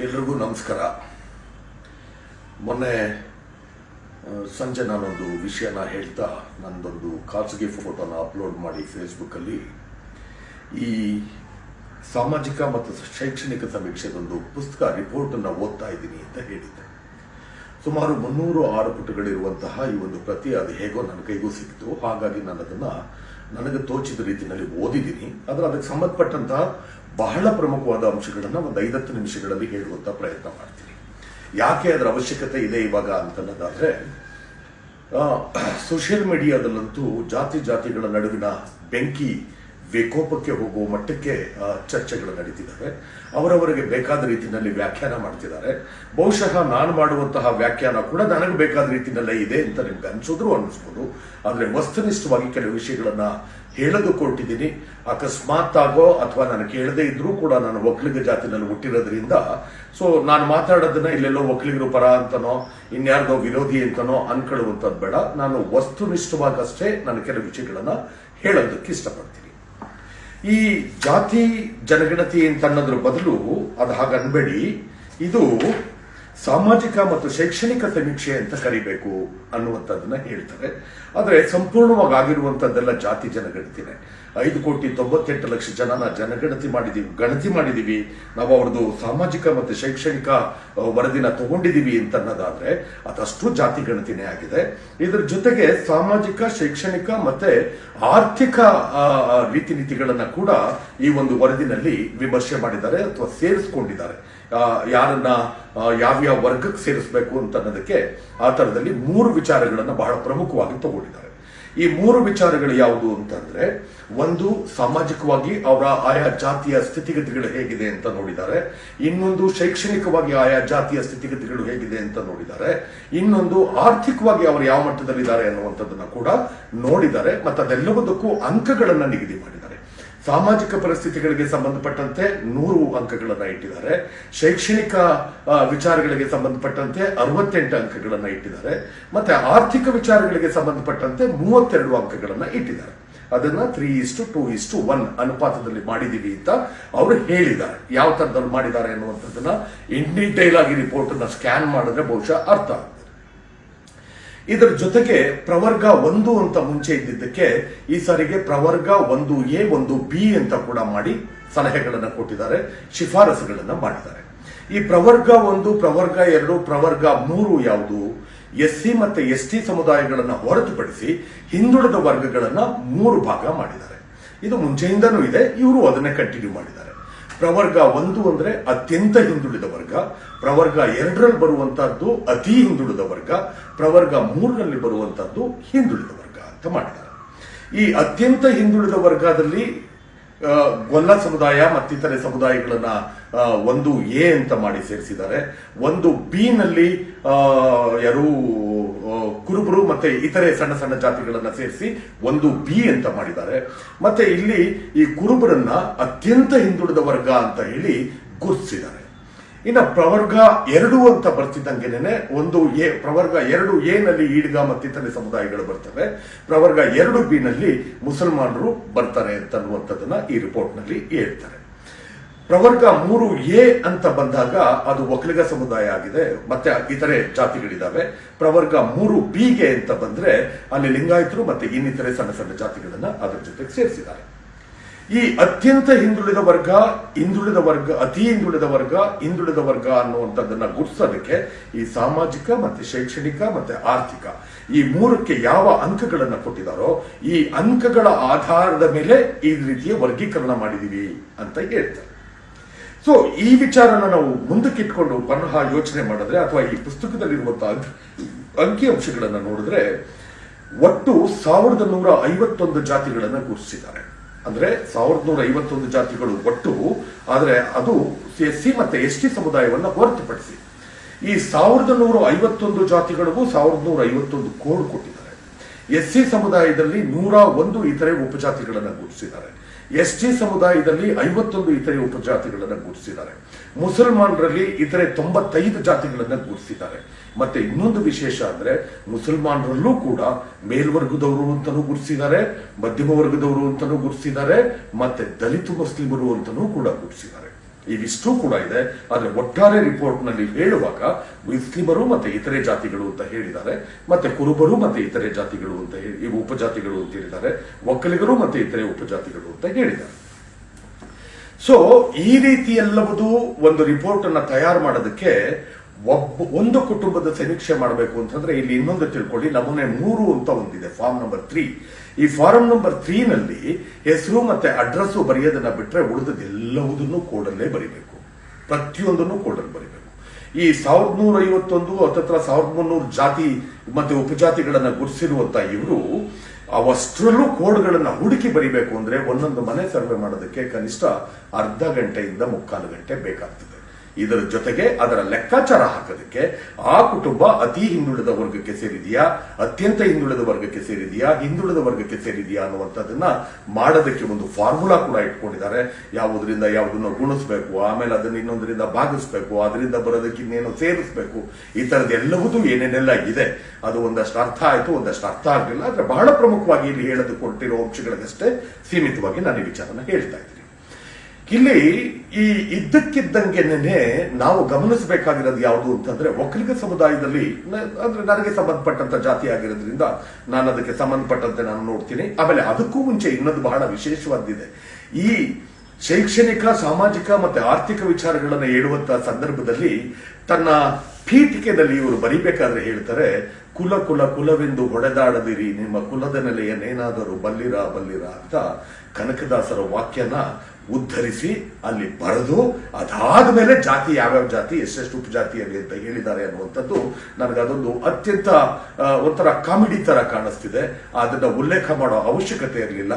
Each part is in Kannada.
ಎಲ್ರಿಗೂ ನಮಸ್ಕಾರ. ಮೊನ್ನೆ ಸಂಜೆ ನಾನೊಂದು ವಿಷಯನ ಹೇಳ್ತಾ ನಂದೊಂದು ಖಾಸಗಿ ಫೋಟೋನ ಅಪ್ಲೋಡ್ ಮಾಡಿ ಫೇಸ್ಬುಕ್ಕಲ್ಲಿ. ಈ ಸಾಮಾಜಿಕ ಮತ್ತು ಶೈಕ್ಷಣಿಕ ಸಮೀಕ್ಷೆದೊಂದು ಪುಸ್ತಕ ರಿಪೋರ್ಟನ್ನು ಓದ್ತಾ ಇದ್ದೀನಿ ಅಂತ ಹೇಳಿದ್ದೆ. ಸುಮಾರು ಮುನ್ನೂರು ಆರು ಪುಟಗಳಿರುವಂತಹ ಈ ಒಂದು ಪ್ರತಿ ಅದು ಹೇಗೋ ನನ್ನ ಕೈಗೂ ಸಿಕ್ತು ಹಾಗಾಗಿ ನಾನು ಅದನ್ನ ನನಗೆ ತೋಚಿದ ರೀತಿಯಲ್ಲಿ ಓದಿದ್ದೀನಿ. ಆದರೆ ಅದಕ್ಕೆ ಸಂಬಂಧಪಟ್ಟಂತಹ ಬಹಳ ಪ್ರಮುಖವಾದ ಅಂಶಗಳನ್ನು ಒಂದು ಐದತ್ತು ನಿಮಿಷಗಳಲ್ಲಿ ಹೇಳುವಂತ ಪ್ರಯತ್ನ ಮಾಡ್ತೀನಿ. ಯಾಕೆ ಅದರ ಅವಶ್ಯಕತೆ ಇದೆ ಇವಾಗ ಅಂತನ್ನೋದಾದ್ರೆ ಸೋಷಿಯಲ್ ಮೀಡಿಯಾದಲ್ಲಂತೂ ಜಾತಿ ಜಾತಿಗಳ ನಡುವಿನ ಬೆಂಕಿ ವಿಕೋಪಕ್ಕೆ ಹೋಗುವ ಮಟ್ಟಕ್ಕೆ ಚರ್ಚೆಗಳು ನಡೀತಿದ್ದಾವೆ. ಅವರವರಿಗೆ ಬೇಕಾದ ರೀತಿಯಲ್ಲಿ ವ್ಯಾಖ್ಯಾನ ಮಾಡ್ತಿದ್ದಾರೆ. ಬಹುಶಃ ನಾನು ಮಾಡುವಂತಹ ವ್ಯಾಖ್ಯಾನ ಕೂಡ ನನಗೆ ಬೇಕಾದ ರೀತಿಯಲ್ಲೇ ಇದೆ ಅಂತ ನಿಮ್ಗೆ ಅನಿಸಿದ್ರು ಅನ್ನಿಸ್ಬೋದು ಆದರೆ ವಸ್ತುನಿಷ್ಠವಾಗಿ ಕೆಲವು ವಿಷಯಗಳನ್ನು ಹೇಳದು ಕೊಟ್ಟಿದ್ದೀನಿ ಅಕಸ್ಮಾತ್ ಆಗೋ ಅಥವಾ ನಾನು ಕೇಳದೇ ಇದ್ರೂ ಕೂಡ ನಾನು ಒಕ್ಕಲಿಗ ಜಾತಿನಲ್ಲಿ ಹುಟ್ಟಿರೋದ್ರಿಂದ, ಸೊ ನಾನು ಮಾತಾಡೋದನ್ನ ಇಲ್ಲೆಲ್ಲೋ ಒಕ್ಕಲಿಗರು ಪರ ಅಂತನೋ, ಇನ್ಯಾರ್ದೋ ವಿರೋಧಿ ಅಂತನೋ ಅನ್ಕೊಳ್ಳುವಂಥದ್ದು ಬೇಡ. ನಾನು ವಸ್ತುನಿಷ್ಠವಾಗಷ್ಟೇ ನಾನು ಕೆಲವು ವಿಷಯಗಳನ್ನು ಹೇಳೋದಕ್ಕೆ ಇಷ್ಟಪಡ್ತೀನಿ. ಈ ಜಾತಿ ಜನಗಣತಿ ಅಂತ ಅನ್ನೋದ್ರ ಬದಲು ಅದು ಹಾಗೆ ಅನ್ಬೇಡಿ. ಇದು ಸಾಮಾಜಿಕ ಮತ್ತು ಶೈಕ್ಷಣಿಕ ಸಮೀಕ್ಷೆ ಅಂತ ಕರಿಬೇಕು ಅನ್ನುವಂಥದ್ದನ್ನ ಹೇಳ್ತಾರೆ. ಆದರೆ ಸಂಪೂರ್ಣವಾಗಿ ಆಗಿರುವಂಥದ್ದೆಲ್ಲ ಜಾತಿ ಜನಗಣತಿನೇ. ಐದು ಕೋಟಿ ತೊಂಬತ್ತೆಂಟು ಲಕ್ಷ ಜನನ ಜನಗಣತಿ ಮಾಡಿದೀವಿ, ಗಣತಿ ಮಾಡಿದೀವಿ. ನಾವು ಅವ್ರದ್ದು ಸಾಮಾಜಿಕ ಮತ್ತು ಶೈಕ್ಷಣಿಕ ವರದಿನ ತಗೊಂಡಿದ್ದೀವಿ ಅಂತ ಅನ್ನೋದಾದ್ರೆ ಅದಷ್ಟು ಜಾತಿ ಗಣತಿನೇ ಆಗಿದೆ. ಇದ್ರ ಜೊತೆಗೆ ಸಾಮಾಜಿಕ, ಶೈಕ್ಷಣಿಕ ಮತ್ತೆ ಆರ್ಥಿಕ ರೀತಿ ನೀತಿಗಳನ್ನ ಕೂಡ ಈ ಒಂದು ವರದಿನಲ್ಲಿ ವಿಮರ್ಶೆ ಮಾಡಿದ್ದಾರೆ ಅಥವಾ ಸೇರಿಸ್ಕೊಂಡಿದ್ದಾರೆ. ಯಾರನ್ನ ಯಾವ್ಯಾವ ವರ್ಗಕ್ಕೆ ಸೇರಿಸಬೇಕು ಅಂತ ಅನ್ನೋದಕ್ಕೆ ಆ ಥರದಲ್ಲಿ ಮೂರು ವಿಚಾರಗಳನ್ನು ಬಹಳ ಪ್ರಮುಖವಾಗಿ ತಗೊಂಡಿದ್ದಾರೆ. ಈ ಮೂರು ವಿಚಾರಗಳು ಯಾವುದು ಅಂತಂದ್ರೆ, ಒಂದು ಸಾಮಾಜಿಕವಾಗಿ ಅವರ ಆಯಾ ಜಾತಿಯ ಸ್ಥಿತಿಗತಿಗಳು ಹೇಗಿದೆ ಅಂತ ನೋಡಿದ್ದಾರೆ. ಇನ್ನೊಂದು ಶೈಕ್ಷಣಿಕವಾಗಿ ಆಯಾ ಜಾತಿಯ ಸ್ಥಿತಿಗತಿಗಳು ಹೇಗಿದೆ ಅಂತ ನೋಡಿದ್ದಾರೆ. ಇನ್ನೊಂದು ಆರ್ಥಿಕವಾಗಿ ಅವರು ಯಾವ ಮಟ್ಟದಲ್ಲಿದ್ದಾರೆ ಅನ್ನುವಂಥದ್ದನ್ನ ಕೂಡ ನೋಡಿದ್ದಾರೆ. ಮತ್ತು ಅದೆಲ್ಲವುದಕ್ಕೂ ಅಂಕಗಳನ್ನು ನಿಗದಿ ಮಾಡಿದ್ದಾರೆ. ಸಾಮಾಜಿಕ ಪರಿಸ್ಥಿತಿಗಳಿಗೆ ಸಂಬಂಧಪಟ್ಟಂತೆ ನೂರು ಅಂಕಗಳನ್ನು ಇಟ್ಟಿದ್ದಾರೆ. ಶೈಕ್ಷಣಿಕ ವಿಚಾರಗಳಿಗೆ ಸಂಬಂಧಪಟ್ಟಂತೆ ಅರವತ್ತೆಂಟು ಅಂಕಗಳನ್ನು ಇಟ್ಟಿದ್ದಾರೆ. ಮತ್ತೆ ಆರ್ಥಿಕ ವಿಚಾರಗಳಿಗೆ ಸಂಬಂಧಪಟ್ಟಂತೆ ಮೂವತ್ತೆರಡು ಅಂಕಗಳನ್ನು ಇಟ್ಟಿದ್ದಾರೆ. ಅದನ್ನ three is to two is to one ಅನುಪಾತದಲ್ಲಿ ಮಾಡಿದೀವಿ ಅಂತ ಅವರು ಹೇಳಿದ್ದಾರೆ. ಯಾವ ತರದಲ್ಲಿ ಮಾಡಿದ್ದಾರೆ ಅನ್ನುವಂಥದ್ದನ್ನ ಇನ್ ಡೀಟೇಲ್ ಆಗಿ ರಿಪೋರ್ಟ್ ಅನ್ನ ಸ್ಕ್ಯಾನ್ ಮಾಡಿದ್ರೆ ಬಹುಶಃ ಅರ್ಥ ಆಗುತ್ತೆ. ಇದರ ಜೊತೆಗೆ ಪ್ರವರ್ಗ ಒಂದು ಅಂತ ಮುಂಚೆ ಇದ್ದಿದ್ದಕ್ಕೆ ಈ ಸಾರಿಗೆ ಪ್ರವರ್ಗ ಒಂದು ಎ, ಒಂದು ಬಿ ಅಂತ ಕೂಡ ಮಾಡಿ ಸಲಹೆಗಳನ್ನು ಕೊಟ್ಟಿದ್ದಾರೆ, ಶಿಫಾರಸುಗಳನ್ನು ಮಾಡಿದ್ದಾರೆ. ಈ ಪ್ರವರ್ಗ ಒಂದು, ಪ್ರವರ್ಗ ಎರಡು, ಪ್ರವರ್ಗ ಮೂರು ಯಾವುದು ಎಸ್ ಸಿ ಮತ್ತೆ ಎಸ್ ಟಿ ಸಮುದಾಯಗಳನ್ನು ಹೊರತುಪಡಿಸಿ ಹಿಂದುಳಿದ ವರ್ಗಗಳನ್ನು ಮೂರು ಭಾಗ ಮಾಡಿದ್ದಾರೆ. ಇದು ಮುಂಚೆಯಿಂದನೂ ಇದೆ, ಇವರು ಅದನ್ನೇ ಕಂಟಿನ್ಯೂ ಮಾಡಿದ್ದಾರೆ. ಪ್ರವರ್ಗ ಒಂದು ಅಂದ್ರೆ ಅತ್ಯಂತ ಹಿಂದುಳಿದ ವರ್ಗ, ಪ್ರವರ್ಗ ಎರಡರಲ್ಲಿ ಬರುವಂತಹದ್ದು ಅತಿ ಹಿಂದುಳಿದ ವರ್ಗ, ಪ್ರವರ್ಗ ಮೂರರಲ್ಲಿ ಬರುವಂತಹದ್ದು ಹಿಂದುಳಿದ ವರ್ಗ ಅಂತ ಮಾಡಿದ್ದಾರೆ. ಈ ಅತ್ಯಂತ ಹಿಂದುಳಿದ ವರ್ಗದಲ್ಲಿ ಗೊಲ್ಲ ಸಮುದಾಯ ಮತ್ತಿತರೆ ಸಮುದಾಯಗಳನ್ನ ಒಂದು ಎ ಅಂತ ಮಾಡಿ ಸೇರಿಸಿದ್ದಾರೆ. ಒಂದು ಬಿ ನಲ್ಲಿ ಯಾರು ಕುರುಬರು ಮತ್ತೆ ಇತರೆ ಸಣ್ಣ ಸಣ್ಣ ಜಾತಿಗಳನ್ನ ಸೇರಿಸಿ ಒಂದು ಬಿ ಅಂತ ಮಾಡಿದ್ದಾರೆ. ಮತ್ತೆ ಇಲ್ಲಿ ಈ ಕುರುಬರನ್ನ ಅತ್ಯಂತ ಹಿಂದುಳಿದ ವರ್ಗ ಅಂತ ಹೇಳಿ ಗುರುತಿಸಿದ್ದಾರೆ. ಇನ್ನ ಪ್ರವರ್ಗ ಎರಡು ಅಂತ ಬರ್ತಿದ್ದಂಗೆನೆ ಒಂದು ಎ, ಪ್ರವರ್ಗ ಎರಡು ಎ ನಲ್ಲಿ ಈಡ್ಗ ಮತ್ತಿತರೆ ಸಮುದಾಯಗಳು ಬರ್ತವೆ. ಪ್ರವರ್ಗ ಎರಡು ಬಿ ನಲ್ಲಿ ಮುಸಲ್ಮಾನರು ಬರ್ತಾರೆ ಅಂತ ಅನ್ನುವಂಥದ್ದನ್ನ ಈ ರಿಪೋರ್ಟ್ನಲ್ಲಿ ಹೇಳ್ತಾರೆ. ಪ್ರವರ್ಗ ಮೂರು ಎ ಅಂತ ಬಂದಾಗ ಅದು ಒಕ್ಕಲಿಗ ಸಮುದಾಯ ಆಗಿದೆ. ಮತ್ತೆ ಇತರೆ ಜಾತಿಗಳಿದ್ದಾವೆ ಪ್ರವರ್ಗ ಮೂರು ಬಿಗೆ ಅಂತ ಬಂದ್ರೆ ಅಲ್ಲಿ ಲಿಂಗಾಯತರು ಮತ್ತೆ ಇನ್ನಿತರೆ ಸಣ್ಣ ಸಣ್ಣ ಜಾತಿಗಳನ್ನ ಅದರ ಜೊತೆಗೆ ಸೇರಿಸಿದ್ದಾರೆ. ಈ ಅತ್ಯಂತ ಹಿಂದುಳಿದ ವರ್ಗ ಹಿಂದುಳಿದ ವರ್ಗ, ಅತಿ ಹಿಂದುಳಿದ ವರ್ಗ ಹಿಂದುಳಿದ ವರ್ಗ ಅನ್ನುವಂಥದ್ದನ್ನ ಗುರ್ಸೋದಕ್ಕೆ ಈ ಸಾಮಾಜಿಕ ಮತ್ತೆ ಶೈಕ್ಷಣಿಕ ಮತ್ತೆ ಆರ್ಥಿಕ ಈ ಮೂರಕ್ಕೆ ಯಾವ ಅಂಕಗಳನ್ನ ಕೊಟ್ಟಿದಾರೋ ಈ ಅಂಕಗಳ ಆಧಾರದ ಮೇಲೆ ಈ ರೀತಿಯ ವರ್ಗೀಕರಣ ಮಾಡಿದೀವಿ ಅಂತ ಹೇಳ್ತಾರೆ. ಸೊ ಈ ವಿಚಾರನ ನಾವು ಮುಂದಕ್ಕಿಟ್ಕೊಂಡು ಪುನಃ ಯೋಚನೆ ಮಾಡಿದ್ರೆ ಅಥವಾ ಈ ಪುಸ್ತಕದಲ್ಲಿರುವಂತಹ ಅಂಕಿ- ಅಂಕಿಅಂಶಗಳನ್ನ ನೋಡಿದ್ರೆ, ಒಟ್ಟು ಸಾವಿರದ ನೂರ ಐವತ್ತೊಂದು ಜಾತಿಗಳನ್ನ ಗುರುತಿಸಿದ್ದಾರೆ ಅಂದ್ರೆ ಸಾವಿರದ ನೂರ ಐವತ್ತೊಂದು ಜಾತಿಗಳು ಒಟ್ಟು, ಆದ್ರೆ ಅದು ಎಸ್ ಸಿ ಮತ್ತೆ ಎಸ್ ಟಿ ಸಮುದಾಯವನ್ನ ಹೊರತುಪಡಿಸಿ. ಈ ಸಾವಿರದ ನೂರ ಐವತ್ತೊಂದು ಜಾತಿಗಳಿಗೂ ಸಾವಿರದ ನೂರ ಐವತ್ತೊಂದು ಕೋಡ್ ಕೊಟ್ಟಿದ್ದಾರೆ. ಎಸ್ ಸಿ ಸಮುದಾಯದಲ್ಲಿ ನೂರ ಒಂದು ಇತರೆ ಉಪಜಾತಿಗಳನ್ನು ಗುರುತಿಸಿದ್ದಾರೆ. ಎಸ್ ಟಿ ಸಮುದಾಯದಲ್ಲಿ ಐವತ್ತೊಂದು ಇತರೆ ಉಪಜಾತಿಗಳನ್ನು ಗುರುತಿಸಿದ್ದಾರೆ. ಮುಸಲ್ಮಾನರಲ್ಲಿ ಇತರೆ ತೊಂಬತ್ತೈದು ಜಾತಿಗಳನ್ನು ಗುರುತಿಸಿದ್ದಾರೆ. ಮತ್ತೆ ಇನ್ನೊಂದು ವಿಶೇಷ ಅಂದ್ರೆ ಮುಸಲ್ಮಾನರಲ್ಲೂ ಕೂಡ ಮೇಲ್ವರ್ಗದವರು ಅಂತಾನೂ ಗುರುತಿಸಿದ್ದಾರೆ, ಮಧ್ಯಮ ವರ್ಗದವರು ಅಂತಾನೂ ಗುರುತಿಸಿದ್ದಾರೆ, ಮತ್ತೆ ದಲಿತ ಮುಸ್ಲಿಮರು ಅಂತಾನೂ ಕೂಡ ಗುರುತಿಸಿದ್ದಾರೆ. ಇವಿಷ್ಟು ಕೂಡ ಇದೆ. ಆದ್ರೆ ಒಟ್ಟಾರೆ ರಿಪೋರ್ಟ್ನಲ್ಲಿ ಹೇಳುವಾಗ ಮುಸ್ಲಿಮರು ಮತ್ತೆ ಇತರೆ ಜಾತಿಗಳು ಅಂತ ಹೇಳಿದ್ದಾರೆ, ಮತ್ತೆ ಕುರುಬರು ಮತ್ತೆ ಇತರೆ ಜಾತಿಗಳು ಅಂತ ಹೇಳಿ ಉಪಜಾತಿಗಳು ಅಂತ ಹೇಳಿದ್ದಾರೆ, ಒಕ್ಕಲಿಗರು ಮತ್ತೆ ಇತರೆ ಉಪಜಾತಿಗಳು ಅಂತ ಹೇಳಿದ್ದಾರೆ. ಸೊ ಈ ರೀತಿ ಎಲ್ಲವುದು ಒಂದು ರಿಪೋರ್ಟ್ ಅನ್ನ ತಯಾರು ಮಾಡೋದಕ್ಕೆ ಒಬ್ಬ ಒಂದು ಕುಟುಂಬದ ಸಮೀಕ್ಷೆ ಮಾಡಬೇಕು ಅಂತಂದ್ರೆ ಇಲ್ಲಿ ಇನ್ನೊಂದು ತಿಳ್ಕೊಳ್ಳಿ, ನಮೂನೆ ಮೂರು ಅಂತ ಒಂದಿದೆ, ಫಾರ್ಮ್ ನಂಬರ್ ತ್ರೀ ಈ ಫಾರ್ಮ್ ನಂಬರ್ ತ್ರೀ ನಲ್ಲಿ ಹೆಸರು ಮತ್ತೆ ಅಡ್ರೆಸ್ ಬರೆಯೋದನ್ನ ಬಿಟ್ರೆ ಉಳಿದದೆಲ್ಲವುದನ್ನು ಕೋಡಲ್ಲೇ ಬರಿಬೇಕು. ಪ್ರತಿಯೊಂದನ್ನು ಕೋಡಲ್ಲಿ ಬರಿಬೇಕು. ಈ ಸಾವಿರದ ನೂರ ಐವತ್ತೊಂದು ಹತ್ತತ್ರ ಸಾವಿರದ ಮುನ್ನೂರು ಜಾತಿ ಮತ್ತೆ ಉಪಜಾತಿಗಳನ್ನ ಗುರುತಿಸಿರುವಂತ ಇವರು, ಅವಷ್ಟರಲ್ಲೂ ಕೋಡ್ಗಳನ್ನ ಹುಡುಕಿ ಬರಿಬೇಕು ಅಂದ್ರೆ ಒಂದೊಂದು ಮನೆ ಸರ್ವೆ ಮಾಡೋದಕ್ಕೆ ಕನಿಷ್ಠ ಅರ್ಧ ಗಂಟೆಯಿಂದ ಮುಕ್ಕಾಲು ಗಂಟೆ ಬೇಕಾಗ್ತದೆ. ಇದರ ಜೊತೆಗೆ ಅದರ ಲೆಕ್ಕಾಚಾರ ಹಾಕೋದಕ್ಕೆ ಆ ಕುಟುಂಬ ಅತಿ ಹಿಂದುಳಿದ ವರ್ಗಕ್ಕೆ ಸೇರಿದೆಯಾ? ಅತ್ಯಂತ ಹಿಂದುಳಿದ ವರ್ಗಕ್ಕೆ ಸೇರಿದೆಯಾ? ಹಿಂದುಳಿದ ವರ್ಗಕ್ಕೆ ಸೇರಿದೆಯಾ ಅನ್ನುವಂಥದ್ದನ್ನ ಮಾಡೋದಕ್ಕೆ ಒಂದು ಫಾರ್ಮುಲಾ ಕೂಡ ಇಟ್ಕೊಂಡಿದ್ದಾರೆ. ಯಾವುದರಿಂದ ಯಾವುದನ್ನು ಗುಣಿಸ್ಬೇಕು, ಆಮೇಲೆ ಅದನ್ನ ಇನ್ನೊಂದರಿಂದ ಭಾಗಿಸ್ಬೇಕು, ಅದರಿಂದ ಬರೋದಕ್ಕೆ ಇನ್ನೇನು ಸೇರಿಸ್ಬೇಕು, ಈ ತರದ ಏನೇನೆಲ್ಲ ಇದೆ. ಅದು ಒಂದಷ್ಟು ಅರ್ಥ ಆಯಿತು, ಒಂದಷ್ಟು ಅರ್ಥ ಆಗಲಿಲ್ಲ, ಆದರೆ ಬಹಳ ಪ್ರಮುಖವಾಗಿ ಇಲ್ಲಿ ಹೇಳೋದು ಕೊಟ್ಟಿರೋ ಅಂಶಗಳಿಗಷ್ಟೇ ಸೀಮಿತವಾಗಿ ನಾನು ಈ ವಿಚಾರನ ಹೇಳ್ತಾ ಇದ್ದೀನಿ. ಇಲ್ಲಿ ಈ ಇದ್ದಕ್ಕಿದ್ದಂಗೆನೆ ನಾವು ಗಮನಿಸಬೇಕಾಗಿರೋದು ಯಾವುದು ಅಂತಂದ್ರೆ ಒಕ್ಕಲಿಗ ಸಮುದಾಯದಲ್ಲಿ ಅಂದ್ರೆ ನನಗೆ ಸಂಬಂಧಪಟ್ಟಂತ ಜಾತಿ ಆಗಿರೋದ್ರಿಂದ ನಾನು ಅದಕ್ಕೆ ಸಂಬಂಧಪಟ್ಟಂತೆ ನಾನು ನೋಡ್ತೀನಿ. ಆಮೇಲೆ ಅದಕ್ಕೂ ಮುಂಚೆ ಇನ್ನೊಂದು ಬಹಳ ವಿಶೇಷವಾದಿದೆ ಈ ಶೈಕ್ಷಣಿಕ, ಸಾಮಾಜಿಕ ಮತ್ತೆ ಆರ್ಥಿಕ ವಿಚಾರಗಳನ್ನು ಹೇಳುವಂತಹ ಸಂದರ್ಭದಲ್ಲಿ ತನ್ನ ಪೀಠಿಕೆದಲ್ಲಿ ಇವರು ಬರಿಬೇಕಾದ್ರೆ ಹೇಳ್ತಾರೆ ಕುಲ ಕುಲ ಕುಲವೆಂದು ಹೊಡೆದಾಡದಿರಿ. ನಿಮ್ಮ ಕುಲದ ನೆಲೆಯನ್ನೇನಾದರೂ ಬಲ್ಲಿರ ಬಲ್ಲಿರ ಅಂತ ಕನಕದಾಸರ ವಾಕ್ಯನ ಉದ್ಧರಿಸಿ ಅಲ್ಲಿ ಬರೆದು ಅದಾದ ಮೇಲೆ ಜಾತಿ ಯಾವ್ಯಾವ ಜಾತಿ, ಎಷ್ಟೆಷ್ಟು ಉಪಜಾತಿಯಲ್ಲಿ ಅಂತ ಹೇಳಿದ್ದಾರೆ ಅನ್ನುವಂಥದ್ದು ನನಗೆ ಅದೊಂದು ಅತ್ಯಂತ ಒಂಥರ ಕಾಮಿಡಿ ತರ ಕಾಣಿಸ್ತಿದೆ. ಅದನ್ನ ಉಲ್ಲೇಖ ಮಾಡೋ ಅವಶ್ಯಕತೆ ಇರಲಿಲ್ಲ.